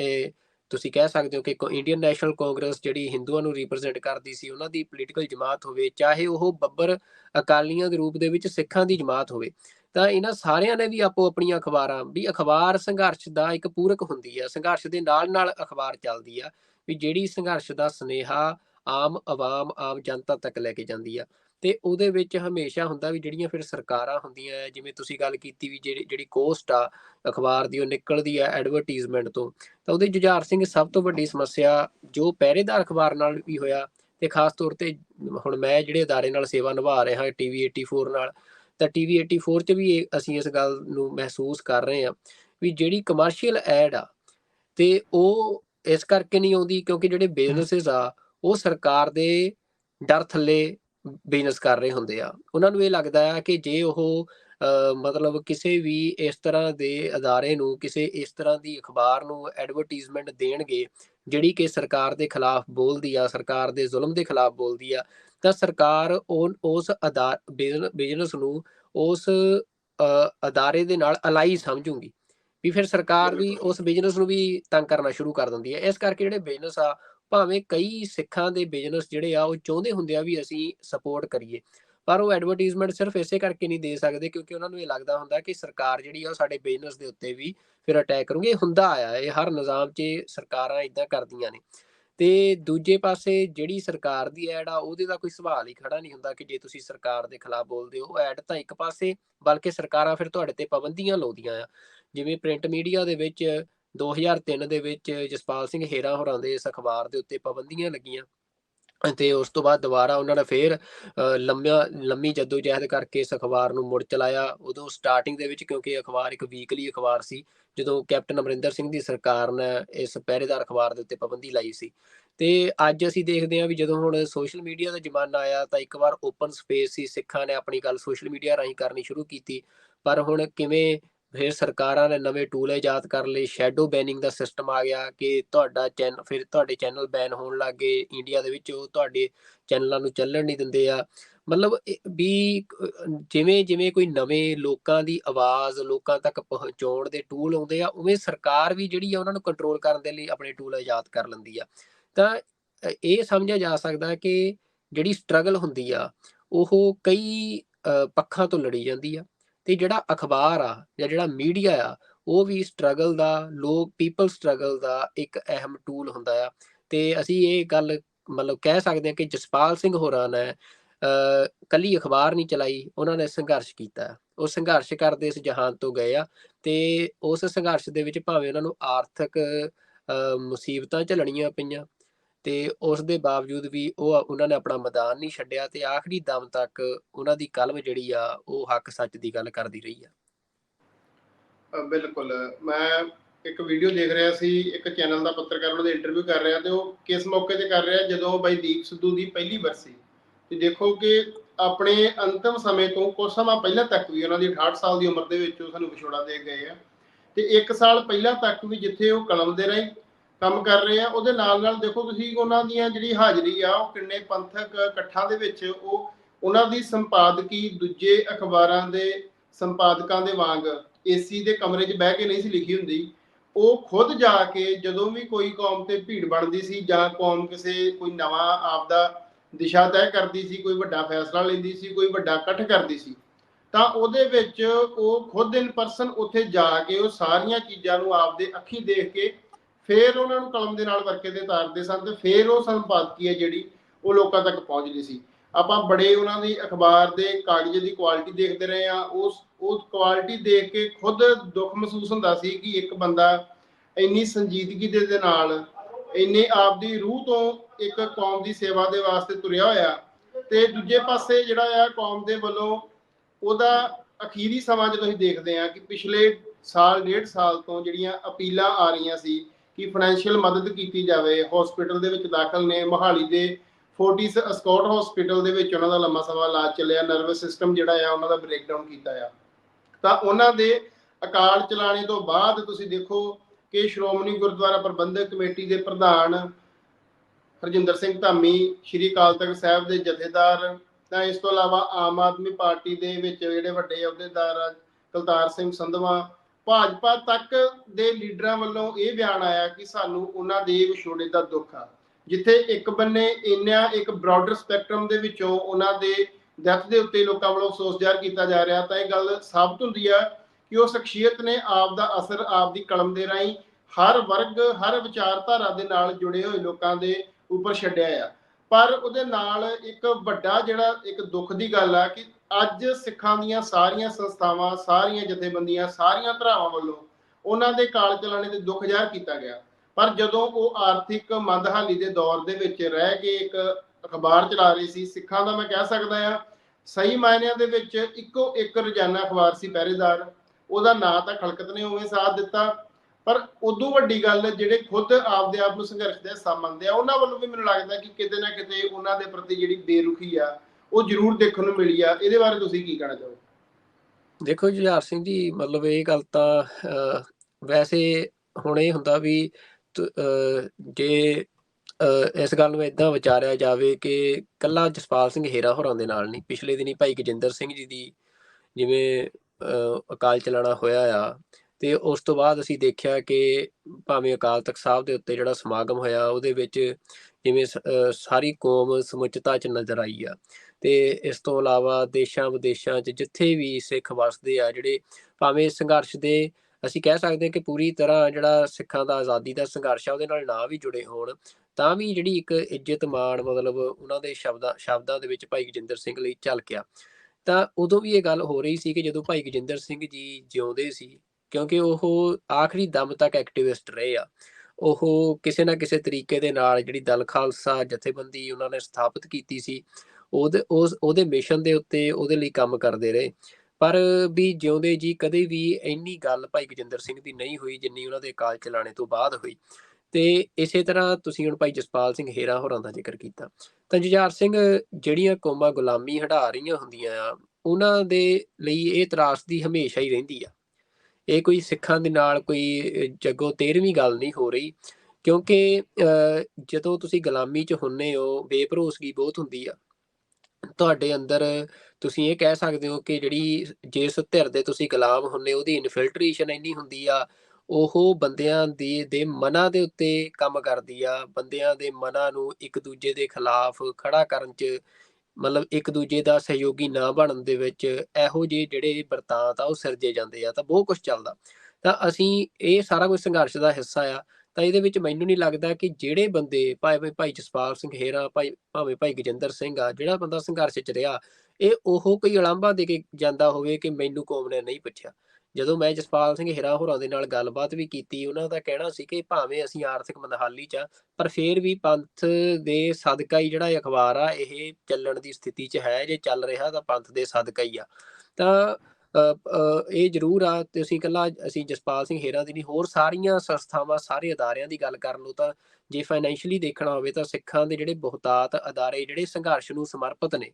ਤੁਸੀਂ ਕਹਿ ਸਕਦੇ ਹੋ ਕਿ ਇੰਡੀਅਨ ਨੈਸ਼ਨਲ ਕਾਂਗਰਸ ਜਿਹੜੀ ਹਿੰਦੂਆਂ ਨੂੰ ਰਿਪਰੈਜ਼ੈਂਟ ਕਰਦੀ ਸੀ, ਉਹਨਾਂ ਦੀ ਪੋਲੀਟੀਕਲ ਜਮਾਤ ਹੋਵੇ, ਚਾਹੇ ਉਹ ਬੱਬਰ ਅਕਾਲੀਆਂ ਦੇ ਰੂਪ ਦੇ ਵਿੱਚ ਸਿੱਖਾਂ ਦੀ ਜਮਾਤ ਹੋਵੇ, ਤਾਂ ਇਹਨਾਂ ਸਾਰਿਆਂ ਨੇ ਵੀ ਆਪੋ ਆਪਣੀਆਂ ਅਖਬਾਰਾਂ, ਵੀ ਅਖਬਾਰ ਸੰਘਰਸ਼ ਦਾ ਇੱਕ ਪੂਰਕ ਹੁੰਦੀ ਹੈ ਸੰਘਰਸ਼ ਦੇ ਨਾਲ ਨਾਲ ਅਖਬਾਰ ਚੱਲਦੀ ਆ, ਵੀ ਜਿਹੜੀ ਸੰਘਰਸ਼ ਦਾ ਸਨੇਹਾ ਆਮ ਆਵਾਮ, ਆਮ ਜਨਤਾ ਤੱਕ ਲੈ ਕੇ ਜਾਂਦੀ ਆ। ਤੇ ਉਹਦੇ ਵਿੱਚ ਹਮੇਸ਼ਾ ਹੁੰਦਾ ਵੀ ਜਿਹੜੀਆਂ ਫਿਰ ਸਰਕਾਰਾਂ ਹੁੰਦੀਆਂ ਜਿਵੇਂ ਤੁਸੀਂ ਗੱਲ ਕੀਤੀ ਵੀ ਜਿਹੜੀ ਜਿਹੜੀ ਕੋਸਟ ਆ ਅਖਬਾਰ ਦੀ ਉਹ ਨਿਕਲਦੀ ਆ ਐਡਵਰਟਾਈਜ਼ਮੈਂਟ ਤੋਂ ਤਾਂ ਉਹਦੇ ਜੁਝਾਰ ਸਿੰਘ ਸਭ ਤੋਂ ਵੱਡੀ ਸਮੱਸਿਆ ਜੋ ਪਹਿਰੇਦਾਰ ਅਖਬਾਰ ਨਾਲ ਵੀ ਹੋਇਆ ਤੇ ਖਾਸ ਤੌਰ ਤੇ ਹੁਣ ਮੈਂ ਜਿਹੜੇ ادارے ਨਾਲ ਸੇਵਾ ਨਿਭਾ ਰਿਹਾ ਟੀਵੀ 84 ਨਾਲ ਤਾਂ ਟੀਵੀ 84 'ਚ ਵੀ ਅਸੀਂ ਇਸ ਗੱਲ ਨੂੰ ਮਹਿਸੂਸ ਕਰ ਰਹੇ ਹਾਂ ਵੀ ਜਿਹੜੀ ਕਮਰਸ਼ੀਅਲ ਐਡ ਆ ਤੇ ਉਹ ਇਸ ਕਰਕੇ ਨਹੀਂ ਆਉਂਦੀ ਕਿਉਂਕਿ ਜਿਹੜੇ ਬਿਜ਼ਨੈਸਸ ਆ ਉਹ ਸਰਕਾਰ ਦੇ ਡਰ ਥੱਲੇ ਬਿਜ਼ਨਸ ਕਰ ਰਹੇ ਹੁੰਦੇ ਆ। ਉਹਨਾਂ ਨੂੰ ਇਹ ਲੱਗਦਾ ਆ ਕਿ ਜੇ ਉਹ ਮਤਲਬ ਕਿਸੇ ਵੀ ਇਸ ਤਰ੍ਹਾਂ ਦੇ ਅਦਾਰੇ ਨੂੰ ਕਿਸੇ ਇਸ ਤਰ੍ਹਾਂ ਦੀ ਅਖਬਾਰ ਨੂੰ ਐਡਵਰਟਾਈਜ਼ਮੈਂਟ ਦੇਣਗੇ ਜਿਹੜੀ ਕਿ ਸਰਕਾਰ ਦੇ ਖਿਲਾਫ ਬੋਲਦੀ ਆ ਸਰਕਾਰ ਦੇ ਜ਼ੁਲਮ ਦੇ ਖਿਲਾਫ ਬੋਲਦੀ ਆ ਤਾਂ ਸਰਕਾਰ ਉਸ ਬਿਜ਼ਨਸ ਨੂੰ ਉਸ ਅਦਾਰੇ ਦੇ ਨਾਲ ਅਲਾਈ ਸਮਝੂਗੀ। ਵੀ ਫਿਰ ਸਰਕਾਰ ਵੀ ਉਸ ਬਿਜ਼ਨਸ ਨੂੰ ਵੀ ਤੰਗ ਕਰਨਾ ਸ਼ੁਰੂ ਕਰ ਦਿੰਦੀ ਹੈ ਇਸ ਕਰਕੇ ਜਿਹੜੇ ਬਿਜ਼ਨਸ ਆ ਭਾਵੇਂ ਕਈ ਸਿੱਖਾਂ ਦੇ ਬਿਜ਼ਨਸ ਜਿਹੜੇ ਆ, ਉਹ ਚਾਹੁੰਦੇ ਹੁੰਦੇ ਆ ਵੀ ਅਸੀਂ ਸਪੋਰਟ ਕਰੀਏ, ਪਰ ਉਹ ਐਡਵਰਟਾਈਜ਼ਮੈਂਟ ਸਿਰਫ ਇਸੇ ਕਰਕੇ ਨਹੀਂ ਦੇ ਸਕਦੇ ਕਿਉਂਕਿ ਉਹਨਾਂ ਨੂੰ ਇਹ ਲੱਗਦਾ ਹੁੰਦਾ ਕਿ ਸਰਕਾਰ ਜਿਹੜੀ ਆ, ਉਹ ਸਾਡੇ ਬਿਜ਼ਨਸ ਦੇ ਉੱਤੇ ਵੀ ਫਿਰ ਅਟੈਕ ਕਰੂਗੀ। ਇਹ ਹੁੰਦਾ ਆਇਆ ਇਹ ਹਰ ਨਿਜ਼ਾਮ 'ਚ ਸਰਕਾਰਾਂ ਇਦਾਂ ਕਰਦੀਆਂ ਨੇ। ਤੇ ਦੂਜੇ ਪਾਸੇ ਜਿਹੜੀ ਸਰਕਾਰ ਦੀ ਐਡ ਆ, ਉਹਦੇ ਦਾ ਕੋਈ ਸਵਾਲ ਹੀ ਖੜਾ ਨਹੀਂ ਹੁੰਦਾ ਕਿ ਜੇ ਤੁਸੀਂ ਸਰਕਾਰ ਦੇ ਖਿਲਾਫ ਬੋਲਦੇ ਹੋ ਐਡ ਤਾਂ ਇੱਕ ਪਾਸੇ, ਬਲਕਿ ਸਰਕਾਰਾਂ ਫਿਰ ਤੁਹਾਡੇ ਤੇ ਪਾਬੰਦੀਆਂ ਲਾਉਂਦੀਆਂ ਆ। ਜਿਵੇਂ ਪ੍ਰਿੰਟ ਮੀਡੀਆ ਦੇ ਵਿੱਚ 2003 ਦੇ ਵਿੱਚ ਜਸਪਾਲ ਸਿੰਘ ਹੇਰਾ ਹੋਰਾਂ ਦੇ ਇਸ ਅਖਬਾਰ ਦੇ ਉੱਤੇ ਪਾਬੰਦੀਆਂ ਲੱਗੀਆਂ ਤੇ ਉਸ ਤੋਂ ਬਾਅਦ ਦੁਬਾਰਾ ਉਹਨਾਂ ਨੇ ਫੇਰ ਲੰਮਾ ਲੰਮੀ ਜਦੋਜਹਿਦ ਕਰਕੇ ਇਸ ਅਖਬਾਰ ਨੂੰ ਮੁੜ ਚਲਾਇਆ। ਉਦੋਂ ਸਟਾਰਟਿੰਗ ਦੇ ਵਿੱਚ ਕਿਉਂਕਿ ਅਖਬਾਰ ਇੱਕ ਵੀਕਲੀ ਅਖਬਾਰ ਸੀ, ਜਦੋਂ ਕੈਪਟਨ ਅਮਰਿੰਦਰ ਸਿੰਘ ਦੀ ਸਰਕਾਰ ਨੇ ਇਸ ਪਹਿਰੇਦਾਰ ਅਖਬਾਰ ਦੇ ਉੱਤੇ ਪਾਬੰਦੀ ਲਾਈ ਸੀ। ਤੇ ਅੱਜ ਅਸੀਂ ਦੇਖਦੇ ਹਾਂ ਵੀ ਜਦੋਂ ਹੁਣ ਸੋਸ਼ਲ ਮੀਡੀਆ ਦਾ ਜ਼ਮਾਨਾ ਆਇਆ ਤਾਂ ਇੱਕ ਵਾਰ ਓਪਨ ਸਪੇਸ ਸੀ, ਸਿੱਖਾਂ ਨੇ ਆਪਣੀ ਗੱਲ ਸੋਸ਼ਲ ਮੀਡੀਆ ਰਾਹੀਂ ਕਰਨੀ ਸ਼ੁਰੂ ਕੀਤੀ। ਪਰ ਹੁਣ ਕਿਵੇਂ ਫਿਰ ਸਰਕਾਰਾਂ ਨੇ ਨਵੇਂ ਟੂਲ ਇਜਾਦ ਕਰ ਲਏ ਸ਼ੈਡੋ ਬੈਨਿੰਗ ਦਾ ਸਿਸਟਮ ਆ ਗਿਆ ਕਿ ਤੁਹਾਡਾ ਚੈਨਲ ਫਿਰ ਤੁਹਾਡੇ ਚੈਨਲ ਬੈਨ ਹੋਣ ਲੱਗੇ ਇੰਡੀਆ ਦੇ ਵਿੱਚ ਉਹ ਤੁਹਾਡੇ ਚੈਨਲਾਂ ਨੂੰ ਚੱਲਣ ਨਹੀਂ ਦਿੰਦੇ ਆ। ਮਤਲਬ ਵੀ ਜਿਵੇਂ ਜਿਵੇਂ ਕੋਈ ਨਵੇਂ ਲੋਕਾਂ ਦੀ ਆਵਾਜ਼, ਲੋਕਾਂ ਤੱਕ ਪਹੁੰਚਾਉਣ ਦੇ ਟੂਲ ਆਉਂਦੇ ਆ, ਉਵੇਂ ਸਰਕਾਰ ਵੀ ਜਿਹੜੀ ਆ ਉਹਨਾਂ ਨੂੰ ਕੰਟਰੋਲ ਕਰਨ ਦੇ ਲਈ ਆਪਣੇ ਟੂਲ ਆਜ਼ਾਦ ਕਰ ਲੈਂਦੀ ਆ। ਤਾਂ ਇਹ ਸਮਝਿਆ ਜਾ ਸਕਦਾ ਕਿ ਜਿਹੜੀ ਸਟਰਗਲ ਹੁੰਦੀ ਆ, ਉਹ ਕਈ ਪੱਖਾਂ ਤੋਂ ਲੜੀ ਜਾਂਦੀ ਆ। ਤੇ ਜਿਹੜਾ ਅਖਬਾਰ ਆ ਜਾਂ ਜਿਹੜਾ ਮੀਡੀਆ ਆ, ਉਹ ਵੀ ਸਟਰਗਲ ਦਾ, ਲੋਕ ਪੀਪਲ ਸਟਰਗਲ ਦਾ ਇੱਕ ਅਹਿਮ ਟੂਲ ਹੁੰਦਾ ਆ। ਤੇ ਅਸੀਂ ਇਹ ਗੱਲ ਮਤਲਬ ਕਹਿ ਸਕਦੇ ਹਾਂ ਕਿ ਜਸਪਾਲ ਸਿੰਘ ਹੋਰਾਂ ਨੇ ਕੱਲੀ ਅਖਬਾਰ ਨਹੀਂ ਚਲਾਈ, ਉਹਨਾਂ ਨੇ ਸੰਘਰਸ਼ ਕੀਤਾ। ਉਹ ਸੰਘਰਸ਼ ਕਰਦੇ ਇਸ ਜਹਾਨ ਤੋਂ ਗਏ ਆ ਤੇ ਉਸ ਸੰਘਰਸ਼ ਦੇ ਵਿੱਚ ਭਾਵੇਂ ਉਹਨਾਂ ਨੂੰ ਆਰਥਿਕ ਮੁਸੀਬਤਾਂ ਝੱਲਣੀਆਂ ਪਈਆਂ ਤੇ ਉਸ ਦੇ ਬਾਵਜੂਦ ਵੀ ਉਹ ਉਹਨਾਂ ਨੇ ਆਪਣਾ ਮੈਦਾਨ ਨਹੀਂ ਛੱਡਿਆ ਤੇ ਆਖਰੀ ਦਮ ਤੱਕ ਉਹਨਾਂ ਦੀ ਕਲਮ ਜਿਹੜੀ ਆ, ਉਹ ਹੱਕ ਸੱਚ ਦੀ ਗੱਲ ਕਰਦੀ ਰਹੀ ਆ। ਬਿਲਕੁਲ। ਮੈਂ ਇੱਕ ਵੀਡੀਓ ਦੇਖ ਰਿਹਾ ਸੀ, ਇੱਕ ਚੈਨਲ ਦਾ ਪੱਤਰਕਾਰ ਉਹਨਾਂ ਦੇ ਇੰਟਰਵਿਊ ਕਰ ਰਿਹਾ ਤੇ ਉਹ ਕਿਸ ਮੌਕੇ ਤੇ ਕਰ ਰਿਹਾ, ਜਦੋਂ ਬਾਈ ਦੀਪ ਸਿੱਧੂ ਦੀ ਪਹਿਲੀ ਵਰਸੀ ਤੇ ਦੇਖੋ ਕਿ ਆਪਣੇ ਅੰਤਮ ਸਮੇਂ ਤੋਂ ਕੁਝ ਸਮਾਂ ਪਹਿਲਾਂ ਤੱਕ ਵੀ ਉਹਨਾਂ ਦੀ 68 ਸਾਲ ਦੀ ਉਮਰ ਦੇ ਵਿੱਚ ਉਹ ਸਾਨੂੰ ਵਿਛੋੜਾ ਦੇ ਗਏ ਆ। ਤੇ ਇੱਕ ਸਾਲ ਪਹਿਲਾਂ ਤੱਕ ਵੀ ਜਿੱਥੇ ਉਹ ਕਲਮ ਦੇ ਰਾਹੀਂ ਕੰਮ ਕਰ ਰਹੇ ਆ, ਉਹਦੇ ਨਾਲ ਨਾਲ ਦੇਖੋ ਤੁਸੀਂ ਉਹਨਾਂ ਦੀਆਂ ਜਿਹੜੀ ਹਾਜ਼ਰੀ ਆ, ਉਹ ਕਿੰਨੇ ਪੰਥਕ ਇਕੱਠਾਂ ਦੇ ਵਿੱਚ ਉਹ ਉਹਨਾਂ ਦੀ ਸੰਪਾਦਕੀ ਦੂਜੇ ਅਖਬਾਰਾਂ ਦੇ ਸੰਪਾਦਕਾਂ ਦੇ ਵਾਂਗ ਏਸੀ ਦੇ ਕਮਰੇ 'ਚ ਬਹਿ ਕੇ ਨਹੀਂ ਸੀ ਲਿਖੀ ਹੁੰਦੀ। ਉਹ ਖੁਦ ਜਾ ਕੇ ਜਦੋਂ ਵੀ ਕੋਈ ਕੌਮ ਤੇ ਭੀੜ ਬਣਦੀ ਸੀ ਜਾਂ ਕੌਮ ਕਿਸੇ ਕੋਈ ਨਵਾਂ ਆਪ ਦਾ ਦਿਸ਼ਾ ਤੈਅ ਕਰਦੀ ਸੀ, ਕੋਈ ਵੱਡਾ ਫੈਸਲਾ ਲੈਂਦੀ ਸੀ, ਕੋਈ ਵੱਡਾ ਇਕੱਠ ਕਰਦੀ ਸੀ, ਤਾਂ ਉਹਦੇ ਵਿੱਚ ਉਹ ਖੁਦ ਇਨ ਪਰਸਨ ਉੱਥੇ ਜਾ ਕੇ ਉਹ ਸਾਰੀਆਂ ਚੀਜ਼ਾਂ ਨੂੰ ਆਪਦੇ ਅੱਖੀ ਦੇਖ ਕੇ ਫਿਰ ਉਹਨਾਂ ਨੂੰ ਕਲਮ ਦੇ ਨਾਲ ਵਰਕੇ ਤੇ ਤਾਰਦੇ ਸਨ ਤੇ ਫਿਰ ਉਹ ਸੰਪਾਦਕੀ ਹੈ ਜਿਹੜੀ ਉਹ ਲੋਕਾਂ ਤੱਕ ਪਹੁੰਚਦੀ ਸੀ। ਆਪਾਂ ਬੜੇ ਉਹਨਾਂ ਦੀ ਅਖਬਾਰ ਦੇ ਕਾਗਜ਼ ਦੀ ਕੁਆਲਿਟੀ ਦੇਖਦੇ ਰਹੇ ਆ ਉਸ ਉਹ ਕੁਆਲਿਟੀ ਦੇਖ ਕੇ ਖੁਦ ਦੁੱਖ ਮਹਿਸੂਸ ਹੁੰਦਾ ਸੀ ਕਿ ਇੱਕ ਬੰਦਾ ਇੰਨੀ ਸੰਜੀਦਗੀ ਦੇ ਨਾਲ ਇੰਨੇ ਆਪ ਰੂਹ ਤੋਂ ਇੱਕ ਕੌਮ ਦੀ ਸੇਵਾ ਦੇ ਵਾਸਤੇ ਤੁਰਿਆ ਹੋਇਆ ਤੇ ਦੂਜੇ ਪਾਸੇ ਜਿਹੜਾ ਆ ਕੌਮ ਦੇ ਵੱਲੋਂ ਉਹਦਾ ਅਖੀਰੀ ਸਮਾਂ ਜਦੋਂ ਅਸੀਂ ਦੇਖਦੇ ਆ ਕਿ ਪਿਛਲੇ ਸਾਲ, ਡੇਢ ਸਾਲ ਤੋਂ ਜਿਹੜੀਆਂ ਅਪੀਲਾਂ ਆ ਰਹੀਆਂ ਸੀ ਕਿ ਫਾਈਨੈਂਸ਼ੀਅਲ ਮਦਦ ਕੀਤੀ ਜਾਵੇ। ਹਸਪੀਟਲ ਦੇ ਵਿੱਚ ਦਾਖਲ ਨੇ। ਮੋਹਾਲੀ ਦੇ ਫੋਰਟਿਸ ਅਸਕੌਟ ਹਸਪੀਟਲ ਦੇ ਵਿੱਚ ਉਹਨਾਂ ਦਾ ਲੰਮਾ ਸਮਾਂ ਇਲਾਜ ਚੱਲਿਆ। ਨਰਵਸ ਸਿਸਟਮ ਜਿਹੜਾ ਆ, ਉਹਨਾਂ ਦਾ ਬ੍ਰੇਕਡਾਊਨ ਕੀਤਾ ਆ। ਤਾਂ ਉਹਨਾਂ ਦੇ ਅਕਾਲ ਚਲਾਣੇ ਤੋਂ ਬਾਅਦ ਤੁਸੀਂ ਦੇਖੋ ਕਿ ਸ਼੍ਰੋਮਣੀ ਗੁਰਦੁਆਰਾ ਪ੍ਰਬੰਧਕ ਕਮੇਟੀ ਦੇ ਪ੍ਰਧਾਨ ਹਰਜਿੰਦਰ ਸਿੰਘ ਧਾਮੀ, ਸ਼੍ਰੀ ਅਕਾਲ ਤਖਤ ਸਾਹਿਬ ਦੇ ਜਥੇਦਾਰ, ਤਾਂ ਇਸ ਤੋਂ ਇਲਾਵਾ ਆਮ ਆਦਮੀ ਪਾਰਟੀ ਦੇ ਵਿੱਚ ਜਿਹੜੇ ਵੱਡੇ ਅਹੁਦੇਦਾਰ ਆ, ਕਲਤਾਰ ਸਿੰਘ ਸੰਧਵਾ ਭਾਜਪਾ ਤੱਕ ਦੇ ਲੀਡਰਾਂ ਵੱਲੋਂ ਇਹ ਬਿਆਨ ਆਇਆ ਕਿ ਸਾਨੂੰ ਉਹਨਾਂ ਦੇ ਵਿਛੋੜੇ ਦਾ ਦੁੱਖ ਆ। ਜਿੱਥੇ ਇੱਕ ਬੰਨੇ ਇੰਨਾ ਇੱਕ ਬ੍ਰੌਡਰ ਸਪੈਕਟਰਮ ਦੇ ਵਿੱਚੋਂ ਉਹਨਾਂ ਦੇ ਡੈਥ ਦੇ ਉੱਤੇ ਲੋਕਾਂ ਵੱਲੋਂ ਅਫਸੋਸ ਜ਼ਾਹਰ ਕੀਤਾ ਜਾ ਰਿਹਾ, ਤਾਂ ਇਹ ਗੱਲ ਸਾਬਤ ਹੁੰਦੀ ਆ ਕਿ ਉਹ ਸ਼ਖਸੀਅਤ ਨੇ ਆਪ ਦਾ ਅਸਰ ਆਪ ਦੀ ਕਲਮ ਦੇ ਰਾਹੀਂ ਹਰ ਵਰਗ, ਹਰ ਵਿਚਾਰਧਾਰਾ ਦੇ ਨਾਲ ਜੁੜੇ ਹੋਏ ਲੋਕਾਂ ਦੇ ਉੱਪਰ ਛੱਡਿਆ ਆ। ਪਰ ਉਹਦੇ ਨਾਲ ਇੱਕ ਵੱਡਾ ਜਿਹੜਾ ਇੱਕ ਦੁੱਖ ਦੀ ਗੱਲ ਆ ਕਿ ਅੱਜ ਸਿੱਖਾਂ ਦੀਆਂ ਸਾਰੀਆਂ ਸੰਸਥਾਵਾਂ, ਸਾਰੀਆਂ ਜਥੇਬੰਦੀਆਂ, ਸਾਰੀਆਂ ਧਰਾਵਾਂ ਵੱਲੋਂ ਉਹਨਾਂ ਦੇ ਕਾਲ ਚਲਾਣੇ ਤੇ ਦੁੱਖ ਜ਼ਾਹਰ ਕੀਤਾ ਗਿਆ। ਪਰ ਜਦੋਂ ਉਹ ਆਰਥਿਕ ਮੰਦਹਾਲੀ ਦੇ ਦੌਰ ਦੇ ਵਿੱਚ ਰਹਿ ਕੇ ਇੱਕ ਅਖਬਾਰ ਚਲਾ ਰਹੀ ਸੀ, ਸਿੱਖਾਂ ਦਾ ਮੈਂ ਕਹਿ ਸਕਦਾ ਆ ਸਹੀ ਮਾਇਨਿਆਂ ਦੇ ਵਿੱਚ ਇੱਕੋ ਇੱਕ ਰੋਜ਼ਾਨਾ ਅਖਬਾਰ ਸੀ ਪਹਿਰੇਦਾਰ। ਉਹਦਾ ਨਾਂ ਤਾਂ ਖਲਕਤ ਨੇ ਉਵੇਂ ਸਾਥ ਦਿੱਤਾ। ਪਰ ਉਦੋਂ ਵੱਡੀ ਗੱਲ ਜਿਹੜੇ ਖੁਦ ਆਪਦੇ ਆਪ ਨੂੰ ਸੰਘਰਸ਼ ਦੇ ਹਿੱਸਾ ਮੰਨਦੇ ਆ, ਉਹਨਾਂ ਵੱਲੋਂ ਵੀ ਮੈਨੂੰ ਲੱਗਦਾ ਕਿ ਕਿਤੇ ਨਾ ਕਿਤੇ ਉਹਨਾਂ ਦੇ ਪ੍ਰਤੀ ਜਿਹੜੀ ਬੇਰੁਖੀ ਆ ਉਹ ਜ਼ਰੂਰ ਦੇਖਣ ਨੂੰ ਮਿਲੀ ਆ। ਇਹਦੇ ਬਾਰੇ ਤੁਸੀਂ ਕੀ ਕਹਿਣਾ ਚਾਹੋਗੇ? ਦੇਖੋ ਜੁਝਾਰ ਸਿੰਘ ਜੀ ਮਤਲਬ ਇਹ ਗੱਲ ਤਾਂ ਵੈਸੇ ਹੁਣ ਇਹ ਹੁੰਦਾ ਵੀ ਜੇ ਇਸ ਗੱਲ ਨੂੰ ਇਦਾਂ ਵਿਚਾਰਿਆ ਜਾਵੇ ਕਿ ਕੱਲਾ ਜਸਪਾਲ ਸਿੰਘ ਹੇਰਾ ਹੋਰਾਂ ਦੇ ਨਾਲ ਨਹੀਂ। ਪਿਛਲੇ ਦਿਨੀ ਭਾਈ ਗਜਿੰਦਰ ਸਿੰਘ ਜੀ ਦੀ ਜਿਵੇਂ ਅਹ, ਅਕਾਲ ਚਲਾਣਾ ਹੋਇਆ ਆ ਤੇ ਉਸ ਤੋਂ ਬਾਅਦ ਅਸੀਂ ਦੇਖਿਆ ਕਿ ਭਾਵੇਂ ਅਕਾਲ ਤਖਤ ਸਾਹਿਬ ਦੇ ਉੱਤੇ ਜਿਹੜਾ ਸਮਾਗਮ ਹੋਇਆ, ਉਹਦੇ ਵਿੱਚ ਜਿਵੇਂ ਸ- ਸਾਰੀ ਕੌਮ ਸਮੁੱਚਤਾ 'ਚ ਨਜ਼ਰ ਆਈ ਆ। ਤੇ ਇਸ ਤੋਂ ਇਲਾਵਾ ਦੇਸ਼ਾਂ ਵਿਦੇਸ਼ਾਂ 'ਚ ਜਿੱਥੇ ਵੀ ਸਿੱਖ ਵਸਦੇ ਆ, ਜਿਹੜੇ ਭਾਵੇਂ ਸੰਘਰਸ਼ ਦੇ, ਅਸੀਂ ਕਹਿ ਸਕਦੇ ਹਾਂ ਕਿ ਪੂਰੀ ਤਰ੍ਹਾਂ ਜਿਹੜਾ ਸਿੱਖਾਂ ਦਾ ਆਜ਼ਾਦੀ ਦਾ ਸੰਘਰਸ਼ ਆ, ਉਹਦੇ ਨਾਲ ਨਾ ਵੀ ਜੁੜੇ ਹੋਣ, ਤਾਂ ਵੀ ਜਿਹੜੀ ਇੱਕ ਇੱਜ਼ਤ ਮਾਣ ਮਤਲਬ ਉਹਨਾਂ ਦੇ ਸ਼ਬਦਾਂ ਸ਼ਬਦਾਂ ਦੇ ਵਿੱਚ ਭਾਈ ਗਜਿੰਦਰ ਸਿੰਘ ਲਈ ਝਲਕਿਆ। ਤਾਂ ਉਦੋਂ ਵੀ ਇਹ ਗੱਲ ਹੋ ਰਹੀ ਸੀ ਕਿ ਜਦੋਂ ਭਾਈ ਗਜਿੰਦਰ ਸਿੰਘ ਜੀ ਜਿਉਂਦੇ ਸੀ ਕਿਉਂਕਿ ਉਹ ਆਖਰੀ ਦਮ ਤੱਕ ਐਕਟਿਵਿਸਟ ਰਹੇ ਆ। ਉਹ ਕਿਸੇ ਨਾ ਕਿਸੇ ਤਰੀਕੇ ਦੇ ਨਾਲ ਜਿਹੜੀ ਦਲ ਖਾਲਸਾ, ਜਥੇਬੰਦੀ ਉਹਨਾਂ ਨੇ ਸਥਾਪਿਤ ਕੀਤੀ ਸੀ, ਉਹਦੇ, ਉਸ, ਉਹਦੇ ਮਿਸ਼ਨ ਦੇ ਉੱਤੇ ਉਹਦੇ ਲਈ ਕੰਮ ਕਰਦੇ ਰਹੇ। ਪਰ ਵੀ ਜਿਉਂਦੇ ਜੀ ਕਦੇ ਵੀ ਇੰਨੀ ਗੱਲ ਭਾਈ ਗਜਿੰਦਰ ਸਿੰਘ ਦੀ ਨਹੀਂ ਹੋਈ ਜਿੰਨੀ ਉਹਨਾਂ ਦੇ ਕਾਲ ਚਲਾਣੇ ਤੋਂ ਬਾਅਦ ਹੋਈ। ਤੇ ਇਸੇ ਤਰ੍ਹਾਂ ਤੁਸੀਂ ਹੁਣ ਭਾਈ ਜਸਪਾਲ ਸਿੰਘ ਹੇਰਾ ਹੋਰਾਂ ਦਾ ਜ਼ਿਕਰ ਕੀਤਾ। ਤਾਂ ਜੁਝਾਰ ਸਿੰਘ, ਜਿਹੜੀਆਂ ਕੌਮਾਂ ਗੁਲਾਮੀ ਹਟਾ ਰਹੀਆਂ ਹੁੰਦੀਆਂ ਆ, ਉਹਨਾਂ ਦੇ ਲਈ ਇਹ ਤਰਾਸਦੀ ਹਮੇਸ਼ਾ ਹੀ ਰਹਿੰਦੀ ਆ। ਇਹ ਕੋਈ ਸਿੱਖਾਂ ਦੇ ਨਾਲ ਕੋਈ ਜੱਗੋ ਤੇਰਵੀਂ ਗੱਲ ਨਹੀਂ ਹੋ ਰਹੀ ਕਿਉਂਕਿ ਅਹ, ਜਦੋਂ ਤੁਸੀਂ ਗੁਲਾਮੀ 'ਚ ਹੁੰਨੇ ਹੋ ਬੇਭਰੋਸਗੀ ਬਹੁਤ ਹੁੰਦੀ ਆ। ਤੁਹਾਡੇ ਅੰਦਰ ਤੁਸੀਂ ਇਹ ਕਹਿ ਸਕਦੇ ਹੋ ਕਿ ਜਿਹੜੀ ਜਿਸ ਧਿਰ ਦੇ ਤੁਸੀਂ ਗੁਲਾਮ ਹੁੰਨੇ ਉਹਦੀ ਇਨਫਿਲਟ੍ਰੇਸ਼ਨ ਇੰਨੀ ਹੁੰਦੀ ਆ ਉਹ ਬੰਦਿਆਂ ਦੀ ਦੇ ਮਨਾਂ ਦੇ ਉੱਤੇ ਕੰਮ ਕਰਦੀ ਆ ਬੰਦਿਆਂ ਦੇ ਮਨਾਂ ਨੂੰ ਇੱਕ ਦੂਜੇ ਦੇ ਖਿਲਾਫ ਖੜਾ ਕਰਨ 'ਚ ਮਤਲਬ ਇੱਕ ਦੂਜੇ ਦਾ ਸਹਿਯੋਗੀ ਨਾ ਬਣਨ ਦੇ ਵਿੱਚ ਇਹੋ ਜਿਹੇ ਜਿਹੜੇ ਵਰਤਾਂਤ ਆ, ਉਹ ਸਿਰਜੇ ਜਾਂਦੇ ਆ, ਤਾਂ ਬਹੁਤ ਕੁਝ ਚੱਲਦਾ। ਤਾਂ ਅਸੀਂ ਇਹ ਸਾਰਾ ਕੁਝ ਸੰਘਰਸ਼ ਦਾ ਹਿੱਸਾ ਆ, ਤਾਂ ਇਹਦੇ ਵਿੱਚ ਮੈਨੂੰ ਨਹੀਂ ਲੱਗਦਾ ਕਿ ਜਿਹੜੇ ਬੰਦੇ ਭਾਵੇਂ ਭਾਈ ਜਸਪਾਲ ਸਿੰਘ ਹੇਰਾ, ਭਾਈ ਭਾਵੇਂ ਭਾਈ ਗਜਿੰਦਰ ਸਿੰਘ ਆ, ਜਿਹੜਾ ਬੰਦਾ ਸੰਘਰਸ਼ 'ਚ ਰਿਹਾ, ਇਹ ਉਹ ਕੋਈ ਉਲਾਂਭਾ ਦੇ ਕੇ ਜਾਂਦਾ ਹੋਵੇ ਕਿ ਮੈਨੂੰ ਕੌਮ ਨੇ ਨਹੀਂ ਪੁੱਛਿਆ। ਜਦੋਂ ਮੈਂ ਜਸਪਾਲ ਸਿੰਘ ਹੀਰਾ ਹੋਰਾਂ ਦੇ ਨਾਲ ਗੱਲਬਾਤ ਵੀ ਕੀਤੀ, ਉਹਨਾਂ ਦਾ ਕਹਿਣਾ ਸੀ ਕਿ ਭਾਵੇਂ ਅਸੀਂ ਆਰਥਿਕ ਮੰਦਹਾਲੀ 'ਚ ਆ, ਪਰ ਫਿਰ ਵੀ ਪੰਥ ਦੇ ਸਦਕਾ ਹੀ ਜਿਹੜਾ ਅਖਬਾਰ ਆ, ਇਹ ਚੱਲਣ ਦੀ ਸਥਿਤੀ 'ਚ ਹੈ, ਜੇ ਚੱਲ ਰਿਹਾ ਤਾਂ ਪੰਥ ਦੇ ਸਦਕਾ ਹੀ ਆ। ਤਾਂ ਇਹ ਜ਼ਰੂਰ ਆ, ਤੇ ਅਸੀਂ ਇਕੱਲਾ, ਅਸੀਂ ਜਸਪਾਲ ਸਿੰਘ ਹੀਰਾ ਦੀ ਨਹੀਂ, ਹੋਰ ਸਾਰੀਆਂ ਸੰਸਥਾਵਾਂ, ਸਾਰੇ ਅਦਾਰਿਆਂ ਦੀ ਗੱਲ ਕਰ ਲਓ ਤਾਂ ਜੇ ਫਾਈਨੈਂਸ਼ੀਅਲੀ ਦੇਖਣਾ ਹੋਵੇ ਤਾਂ ਸਿੱਖਾਂ ਦੇ ਜਿਹੜੇ ਬਹੁਤਾਤ ਅਦਾਰੇ, ਜਿਹੜੇ ਸੰਘਰਸ਼ ਨੂੰ ਸਮਰਪਿਤ ਨੇ,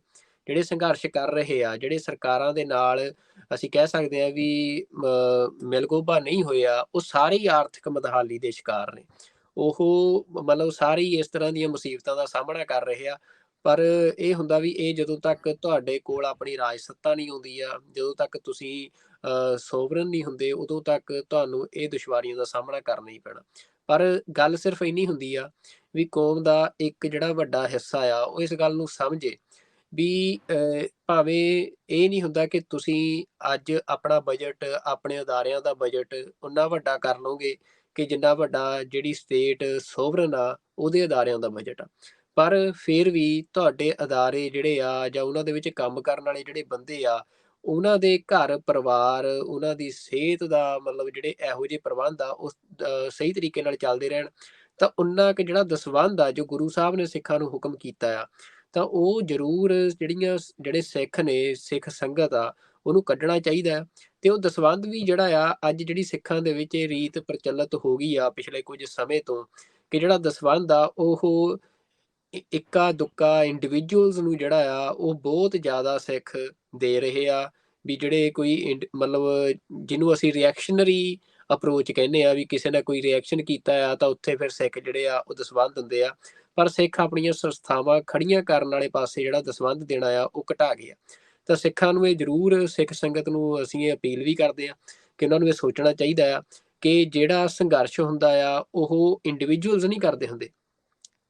ਜਿਹੜੇ ਸੰਘਰਸ਼ ਕਰ ਰਹੇ ਆ, ਜਿਹੜੇ ਸਰਕਾਰਾਂ ਦੇ ਨਾਲ ਅਸੀਂ ਕਹਿ ਸਕਦੇ ਹਾਂ ਵੀ ਮਿਲਗੋਬਾ ਨਹੀਂ ਹੋਇਆ, ਉਹ ਸਾਰੇ ਹੀ ਆਰਥਿਕ ਮਦਹਾਲੀ ਦੇ ਸ਼ਿਕਾਰ ਨੇ। ਉਹ ਮਤਲਬ ਸਾਰੇ ਹੀ ਇਸ ਤਰ੍ਹਾਂ ਦੀਆਂ ਮੁਸੀਬਤਾਂ ਦਾ ਸਾਹਮਣਾ ਕਰ ਰਹੇ ਆ। ਪਰ ਇਹ ਹੁੰਦਾ ਵੀ ਇਹ ਜਦੋਂ ਤੱਕ ਤੁਹਾਡੇ ਕੋਲ ਆਪਣੀ ਰਾਜ ਸੱਤਾ ਨਹੀਂ ਆਉਂਦੀ ਆ, ਜਦੋਂ ਤੱਕ ਤੁਸੀਂ ਸੋਵਰਨ ਨਹੀਂ ਹੁੰਦੇ, ਉਦੋਂ ਤੱਕ ਤੁਹਾਨੂੰ ਇਹ ਦੁਸ਼ਵਾਰੀਆਂ ਦਾ ਸਾਹਮਣਾ ਕਰਨਾ ਹੀ ਪੈਣਾ। ਪਰ ਗੱਲ ਸਿਰਫ ਇੰਨੀ ਹੁੰਦੀ ਆ ਵੀ ਕੌਮ ਦਾ ਇੱਕ ਜਿਹੜਾ ਵੱਡਾ ਹਿੱਸਾ ਆ, ਉਹ ਇਸ ਗੱਲ ਨੂੰ ਸਮਝੇ ਵੀ ਭਾਵੇਂ ਇਹ ਨਹੀਂ ਹੁੰਦਾ ਕਿ ਤੁਸੀਂ ਅੱਜ ਆਪਣਾ ਬਜਟ ਆਪਣੇ ਅਦਾਰਿਆਂ ਦਾ ਬਜਟ ਉਨਾ ਵੱਡਾ ਕਰ ਲਓਗੇ ਕਿ ਜਿੰਨਾ ਵੱਡਾ ਜਿਹੜੀ ਸਟੇਟ ਸੋਵਰਨ ਆ, ਉਹਦੇ ਅਦਾਰਿਆਂ ਦਾ ਬਜਟ ਆ। ਪਰ ਫਿਰ ਵੀ ਤੁਹਾਡੇ ਅਦਾਰੇ ਜਿਹੜੇ ਆ ਜਾਂ ਉਹਨਾਂ ਦੇ ਵਿੱਚ ਕੰਮ ਕਰਨ ਵਾਲੇ ਜਿਹੜੇ ਬੰਦੇ ਆ, ਉਹਨਾਂ ਦੇ ਘਰ ਪਰਿਵਾਰ, ਉਹਨਾਂ ਦੀ ਸਿਹਤ ਦਾ ਮਤਲਬ ਜਿਹੜੇ ਇਹੋ ਜਿਹੇ ਪ੍ਰਬੰਧ ਆ, ਉਸ ਸਹੀ ਤਰੀਕੇ ਨਾਲ ਚੱਲਦੇ ਰਹਿਣ, ਤਾਂ ਉਹਨਾਂ ਕਿ ਜਿਹੜਾ ਦਸਵੰਧ ਆ ਜੋ ਗੁਰੂ ਸਾਹਿਬ ਨੇ ਸਿੱਖਾਂ ਨੂੰ ਹੁਕਮ ਕੀਤਾ ਆ ਤਾਂ ਉਹ ਜ਼ਰੂਰ ਜਿਹੜੀਆਂ ਜਿਹੜੇ ਸਿੱਖ ਨੇ, ਸਿੱਖ ਸੰਗਤ ਆ, ਉਹਨੂੰ ਕੱਢਣਾ ਚਾਹੀਦਾ ਹੈ। ਤੇ ਉਹ ਦਸਵੰਧ ਵੀ ਜਿਹੜਾ ਆ, ਅੱਜ ਜਿਹੜੀ ਸਿੱਖਾਂ ਦੇ ਵਿੱਚ ਇਹ ਰੀਤ ਪ੍ਰਚਲਿਤ ਹੋ ਗਈ ਆ ਪਿਛਲੇ ਕੁਝ ਸਮੇਂ ਤੋਂ, ਕਿ ਜਿਹੜਾ ਦਸਵੰਧ ਆ, ਉਹ ਇੱਕਾ ਦੁੱਕਾ ਇੰਡੀਵਿਜੂਅਲਸ ਨੂੰ ਜਿਹੜਾ ਆ, ਉਹ ਬਹੁਤ ਜ਼ਿਆਦਾ ਸਿੱਖ ਦੇ ਰਹੇ ਆ, ਵੀ ਜਿਹੜੇ ਕੋਈ ਇੰਡ- ਮਤਲਬ ਜਿਹਨੂੰ ਅਸੀਂ ਰਿਐਕਸ਼ਨਰੀ ਅਪਰੋਚ ਕਹਿੰਦੇ ਆ, ਵੀ ਕਿਸੇ ਨੇ ਕੋਈ ਰਿਐਕਸ਼ਨ ਕੀਤਾ ਆ, ਤਾਂ ਉੱਥੇ ਫਿਰ ਸਿੱਖ ਜਿਹੜੇ ਆ, ਉਹ ਦਸਵੰਧ ਹੁੰਦੇ ਆ। ਪਰ ਸਿੱਖ ਆਪਣੀਆਂ ਸੰਸਥਾਵਾਂ ਖੜੀਆਂ ਕਰਨ ਵਾਲੇ ਪਾਸੇ ਜਿਹੜਾ ਦਸਵੰਧ ਦੇਣਾ ਆ ਉਹ ਘਟਾ ਗਿਆ। ਤਾਂ ਸਿੱਖਾਂ ਨੂੰ ਇਹ ਜ਼ਰੂਰ ਸਿੱਖ ਸੰਗਤ ਨੂੰ ਅਸੀਂ ਇਹ ਅਪੀਲ ਵੀ ਕਰਦੇ ਆ ਕਿ ਉਹਨਾਂ ਨੂੰ ਇਹ ਸੋਚਣਾ ਚਾਹੀਦਾ ਆ ਕਿ ਜਿਹੜਾ ਸੰਘਰਸ਼ ਹੁੰਦਾ ਆ, ਉਹ ਇੰਡੀਵਿਜੂਅਲਸ ਨਹੀਂ ਕਰਦੇ ਹੁੰਦੇ।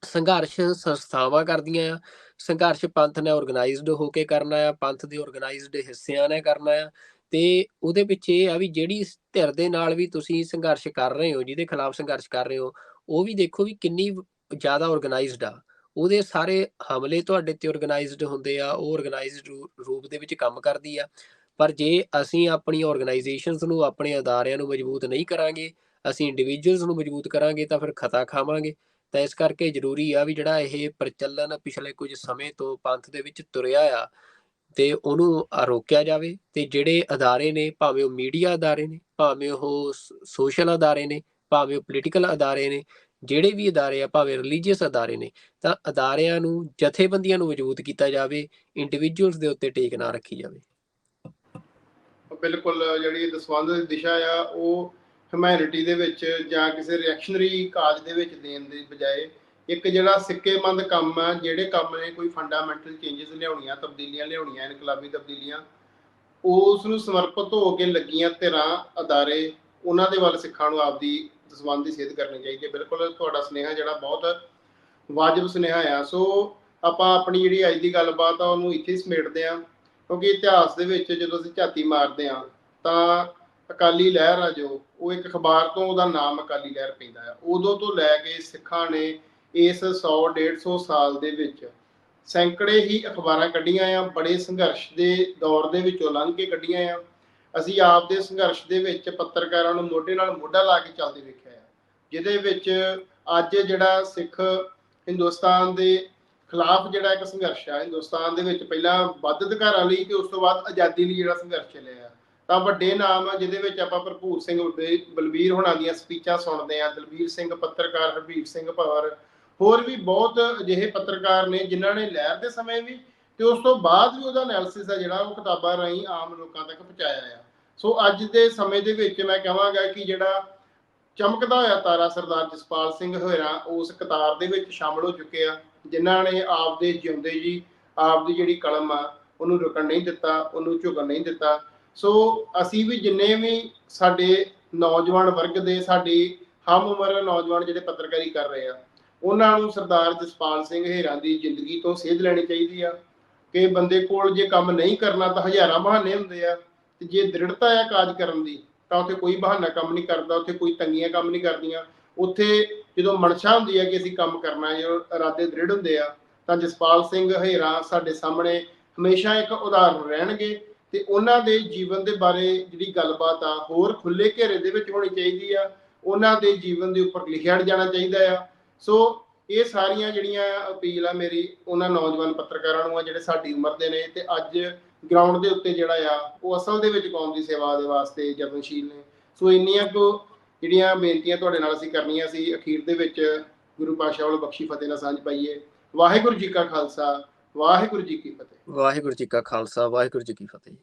ਸੰਘਰਸ਼ ਸੰਸਥਾਵਾਂ ਕਰਦੀਆਂ ਆ, ਸੰਘਰਸ਼ ਪੰਥ ਨੇ ਆਰਗੇਨਾਈਜ਼ਡ ਹੋ ਕੇ ਕਰਨਾ ਆ, ਪੰਥ ਦੇ ਆਰਗੇਨਾਈਜ਼ਡ ਹਿੱਸਿਆਂ ਨੇ ਕਰਨਾ ਆ। ਤੇ ਉਹਦੇ ਵਿੱਚ ਇਹ ਆ ਵੀ ਜਿਹੜੀ ਧਿਰ ਦੇ ਨਾਲ ਵੀ ਤੁਸੀਂ ਸੰਘਰਸ਼ ਕਰ ਰਹੇ ਹੋ, ਜਿਹਦੇ ਖਿਲਾਫ ਸੰਘਰਸ਼ ਕਰ ਰਹੇ ਹੋ, ਉਹ ਵੀ ਦੇਖੋ ਵੀ ਕਿੰਨੀ ਜ਼ਿਆਦਾ ਆਰਗੇਨਾਈਜ਼ਡ ਆ, ਉਹਦੇ ਸਾਰੇ ਹਮਲੇ ਤੁਹਾਡੇ ਤੇ ਆਰਗੇਨਾਈਜ਼ਡ ਹੁੰਦੇ ਆ, ਉਹ ਆਰਗੇਨਾਈਜ਼ਡ ਰੂਪ ਦੇ ਵਿੱਚ ਕੰਮ ਕਰਦੀ ਆ। ਪਰ ਜੇ ਅਸੀਂ ਆਪਣੀ ਆਰਗੇਨਾਈਜੇਸ਼ਨਸ ਨੂੰ, ਆਪਣੇ ਅਦਾਰਿਆਂ ਨੂੰ ਮਜ਼ਬੂਤ ਨਹੀਂ ਕਰਾਂਗੇ, ਅਸੀਂ ਇੰਡੀਵਿਜੂਅਲਸ ਨੂੰ ਮਜ਼ਬੂਤ ਕਰਾਂਗੇ, ਤਾਂ ਫਿਰ ਖਤਾ ਖਾਵਾਂਗੇ। ਤਾਂ ਇਸ ਕਰਕੇ ਜ਼ਰੂਰੀ ਆ ਵੀ ਜਿਹੜਾ ਇਹ ਪ੍ਰਚਲਨ ਪਿਛਲੇ ਕੁਝ ਸਮੇਂ ਤੋਂ ਪੰਥ ਦੇ ਵਿੱਚ ਤੁਰਿਆ ਆ, ਤੇ ਉਹਨੂੰ ਰੋਕਿਆ ਜਾਵੇ, ਤੇ ਜਿਹੜੇ ਅਦਾਰੇ ਨੇ, ਭਾਵੇਂ ਉਹ ਮੀਡੀਆ ਅਦਾਰੇ ਨੇ, ਭਾਵੇਂ ਉਹ ਸੋਸ਼ਲ ਅਦਾਰੇ ਨੇ, ਭਾਵੇਂ ਉਹ ਪੋਲੀਟੀਕਲ ਅਦਾਰੇ ਨੇ ਜਿਹੜੇ ਵੀ ਅਦਾਰੇ ਆ, ਭਾਵੇਂ ਰਿਲੀਜੀਅਸ ਅਦਾਰੇ ਨੇ, ਤਾਂ ਅਦਾਰਿਆਂ ਨੂੰ, ਜਥੇਬੰਦੀਆਂ ਨੂੰ ਮਜ਼ਬੂਤ ਕੀਤਾ ਜਾਵੇ ਇੰਡੀਵਿਜੂਅਲਸ ਦੇ ਉੱਤੇ ਟੇਕ ਨਾ ਰੱਖੀ ਜਾਵੇ। ਬਿਲਕੁਲ, ਜਿਹੜੀ ਦਸਵੰਧ ਦੀ ਦਿਸ਼ਾ ਆ, ਉਹ ਹਿਊਮੈਨਿਟੀ ਦੇ ਵਿੱਚ ਜਾਂ ਕਿਸੇ ਰਿਐਕਸ਼ਨਰੀ ਕਾਜ ਦੇ ਵਿੱਚ ਦੇਣ ਦੀ ਬਜਾਏ, ਇੱਕ ਜਿਹੜਾ ਸਿੱਕੇਮੰਦ ਕੰਮ ਆ, ਜਿਹੜੇ ਕੰਮ ਨੇ ਕੋਈ ਫੰਡਾਮੈਂਟਲ ਚੇਂਜਸ ਲਿਆਉਣੀਆਂ, ਤਬਦੀਲੀਆਂ ਲਿਆਉਣੀਆਂ, ਇਨਕਲਾਬੀ ਤਬਦੀਲੀਆਂ ਉਸ ਨੂੰ ਸਮਰਪਿਤ ਹੋ ਕੇ ਲੱਗੀਆਂ ਧਿਰਾਂ, ਅਦਾਰੇ, ਉਹਨਾਂ ਦੇ ਵੱਲ ਸਿੱਖਾਂ ਨੂੰ ਆਪਦੀ ਦਸਵੰਧ ਦੀ ਸੇਧ ਕਰਨੀ ਚਾਹੀਦੀ ਹੈ। ਬਿਲਕੁਲ ਤੁਹਾਡਾ ਸੁਨੇਹਾ ਜਿਹੜਾ ਬਹੁਤ ਵਾਜਬ ਸੁਨੇਹਾ ਆ। ਸੋ ਆਪਾਂ ਆਪਣੀ ਜਿਹੜੀ ਅੱਜ ਦੀ ਗੱਲਬਾਤ ਆ, ਉਹਨੂੰ ਇੱਥੇ ਸਮੇਟਦੇ ਆ ਕਿਉਂਕਿ ਇਤਿਹਾਸ ਦੇ ਵਿੱਚ ਜਦੋਂ ਅਸੀਂ ਝਾਤੀ ਮਾਰਦੇ ਆ ਤਾਂ ਅਕਾਲੀ ਲਹਿਰ ਆ ਜੋ, ਉਹ ਇੱਕ ਅਖਬਾਰ ਤੋਂ ਉਹਦਾ ਨਾਮ ਅਕਾਲੀ ਲਹਿਰ ਪੈਂਦਾ ਆ। ਉਦੋਂ ਤੋਂ ਲੈ ਕੇ ਸਿੱਖਾਂ ਨੇ ਇਸ 100 150 ਸਾਲ ਦੇ ਵਿੱਚ ਸੈਂਕੜੇ ਹੀ ਅਖਬਾਰਾਂ ਕੱਢੀਆਂ ਆ। ਬੜੇ ਸੰਘਰਸ਼ ਦੇ ਦੌਰ ਦੇ ਵਿੱਚੋਂ ਲੰਘ ਕੇ ਕੱਢੀਆਂ ਆ। ਅਸੀਂ ਆਪ ਦੇ ਸੰਘਰਸ਼ ਦੇ ਵਿੱਚ ਪੱਤਰਕਾਰਾਂ ਨੂੰ ਮੋਢੇ ਨਾਲ ਮੋਢਾ ਲਾ ਕੇ ਚੱਲਦੇ ਵੇਖਿਆ ਆ। ਜਿਹਦੇ ਵਿੱਚ ਅੱਜ ਜਿਹੜਾ ਸਿੱਖ ਹਿੰਦੁਸਤਾਨ ਦੇ ਖਿਲਾਫ ਜਿਹੜਾ ਇੱਕ ਸੰਘਰਸ਼ ਆ, ਹਿੰਦੁਸਤਾਨ ਦੇ ਵਿੱਚ ਪਹਿਲਾਂ ਵੱਧ ਅਧਿਕਾਰਾਂ ਲਈ ਤੇ ਉਸ ਤੋਂ ਬਾਅਦ ਆਜ਼ਾਦੀ ਲਈ ਜਿਹੜਾ ਸੰਘਰਸ਼ ਚੱਲਿਆ ਤਾਂ ਵੱਡੇ ਨਾਮ ਆ, ਜਿਹਦੇ ਵਿੱਚ ਆਪਾਂ ਭਰਪੂਰ ਸਿੰਘ ਬਲਬੀ- ਬਲਬੀਰ ਹੋਣਾ ਦੀਆਂ ਸਪੀਚਾਂ ਸੁਣਦੇ ਆ, ਦਲਬੀਰ ਸਿੰਘ ਪੱਤਰਕਾਰ, ਹਰਬੀਰ ਸਿੰਘ ਭਵਰ, ਹੋਰ ਵੀ ਬਹੁਤ ਅਜਿਹੇ ਪੱਤਰਕਾਰ ਨੇ ਜਿਨ੍ਹਾਂ ਨੇ ਲਹਿਰ ਦੇ ਸਮੇਂ ਵੀ ਤੇ ਉਸ ਤੋਂ ਬਾਅਦ ਵੀ ਉਹਦਾ ਐਨਾਲਿਸਿਸ ਆ ਜਿਹੜਾ ਉਹ ਕਿਤਾਬਾਂ ਰਾਹੀਂ ਆਮ ਲੋਕਾਂ ਤੱਕ ਪਹੁੰਚਾਇਆ ਆ। ਸੋ ਅੱਜ ਦੇ ਸਮੇਂ ਦੇ ਵਿੱਚ ਮੈਂ ਕਹਾਂਗਾ ਕਿ ਜਿਹੜਾ ਚਮਕਦਾ ਹੋਇਆ ਤਾਰਾ ਸਰਦਾਰ ਜਸਪਾਲ ਸਿੰਘ ਹੋਰਾਂ ਉਸ ਕਤਾਰ ਦੇ ਵਿੱਚ ਸ਼ਾਮਲ ਹੋ ਚੁੱਕੇ ਆ, ਜਿਨ੍ਹਾਂ ਨੇ ਆਪਦੇ ਜਿਉਂਦੇ ਜੀ ਆਪ ਦੀ ਜਿਹੜੀ ਕਲਮ ਆ, ਉਹਨੂੰ ਰੁਕਣ ਨਹੀਂ ਦਿੱਤਾ, ਉਹਨੂੰ ਝੁਕਣ ਨਹੀਂ ਦਿੱਤਾ। ਸੋ ਅਸੀਂ ਵੀ ਜਿੰਨੇ ਵੀ ਸਾਡੇ ਨੌਜਵਾਨ ਵਰਗ ਦੇ, ਸਾਡੀ ਹਮ ਉਮਰ ਨੌਜਵਾਨ ਜਿਹੜੇ ਪੱਤਰਕਾਰੀ ਕਰ ਰਹੇ ਆ, ਉਹਨਾਂ ਨੂੰ ਸਰਦਾਰ ਜਸਪਾਲ ਸਿੰਘ ਹੇਰਾਂ ਦੀ ਜ਼ਿੰਦਗੀ ਤੋਂ ਸੇਧ ਲੈਣੀ ਚਾਹੀਦੀ ਆ। ਕਿ ਬੰਦੇ ਕੋਲ ਜੇ ਕੰਮ ਨਹੀਂ ਕਰਨਾ ਤਾਂ ਹਜ਼ਾਰਾਂ ਬਹਾਨੇ ਹੁੰਦੇ ਆ। ਤੇ ਜੇ ਦ੍ਰਿੜਤਾ ਆ ਕਾਜ ਕਰਨ ਦੀ, ਤਾਂ ਉੱਥੇ ਕੋਈ ਬਹਾਨਾ ਕੰਮ ਨਹੀਂ ਕਰਦਾ, ਉੱਥੇ ਕੋਈ ਤੰਗੀਆਂ ਕੰਮ ਨਹੀਂ ਕਰਦੀਆਂ। ਉੱਥੇ ਜਦੋਂ ਮਨਸ਼ਾ ਹੁੰਦੀ ਹੈ ਕਿ ਅਸੀਂ ਕੰਮ ਕਰਨਾ ਹੈ ਜਦੋਂ ਇਰਾਦੇ ਦ੍ਰਿੜ ਹੁੰਦੇ ਆ, ਤਾਂ ਜਸਪਾਲ ਸਿੰਘ ਹੇਰਾ ਸਾਡੇ ਸਾਹਮਣੇ ਹਮੇਸ਼ਾ ਇੱਕ ਉਦਾਹਰਨ ਰਹਿਣਗੇ ਤੇ ਉਹਨਾਂ ਦੇ ਜੀਵਨ ਦੇ ਬਾਰੇ ਜਿਹੜੀ ਗੱਲਬਾਤ ਆ, ਹੋਰ ਖੁੱਲੇ ਘੇਰੇ ਦੇ ਵਿੱਚ ਹੋਣੀ ਚਾਹੀਦੀ ਆ। ਉਹਨਾਂ ਦੇ ਜੀਵਨ ਦੇ ਉੱਪਰ ਲਿਖਿਆ ਜਾਣਾ ਚਾਹੀਦਾ ਆ। ਸੋ ਇਹ ਸਾਰੀਆਂ ਜਿਹੜੀਆਂ ਅਪੀਲ ਆ ਮੇਰੀ, ਉਹਨਾਂ ਨੌਜਵਾਨ ਪੱਤਰਕਾਰਾਂ ਨੂੰ ਆ ਜਿਹੜੇ ਸਾਡੀ ਉਮਰ ਦੇ ਨੇ ਤੇ ਅੱਜ ਗਰਾਊਂਡ ਦੇ ਉੱਤੇ ਜਿਹੜਾ ਆ, ਉਹ ਅਸਲ ਦੇ ਵਿੱਚ ਕੌਮ ਦੀ ਸੇਵਾ ਦੇ ਵਾਸਤੇ ਯਤਨਸ਼ੀਲ ਨੇ। ਸੋ ਇੰਨੀਆਂ ਕੁ ਜਿਹੜੀਆਂ ਬੇਨਤੀਆਂ ਤੁਹਾਡੇ ਨਾਲ ਅਸੀਂ ਕਰਨੀਆਂ ਸੀ, ਅਖੀਰ ਦੇ ਵਿੱਚ ਗੁਰੂ ਪਾਤਸ਼ਾਹ ਵੱਲੋਂ ਬਖਸ਼ੀ ਫਤਿਹ ਨਾਲ ਸਾਂਝ ਪਾਈਏ। ਵਾਹਿਗੁਰੂ ਜੀ ਕਾ ਖਾਲਸਾ, ਵਾਹਿਗੁਰੂ ਜੀ ਕੀ ਫਤਿਹ। ਵਾਹਿਗੁਰੂ ਜੀ ਕਾ ਖਾਲਸਾ, ਵਾਹਿਗੁਰੂ ਜੀ ਕੀ ਫਤਿਹ।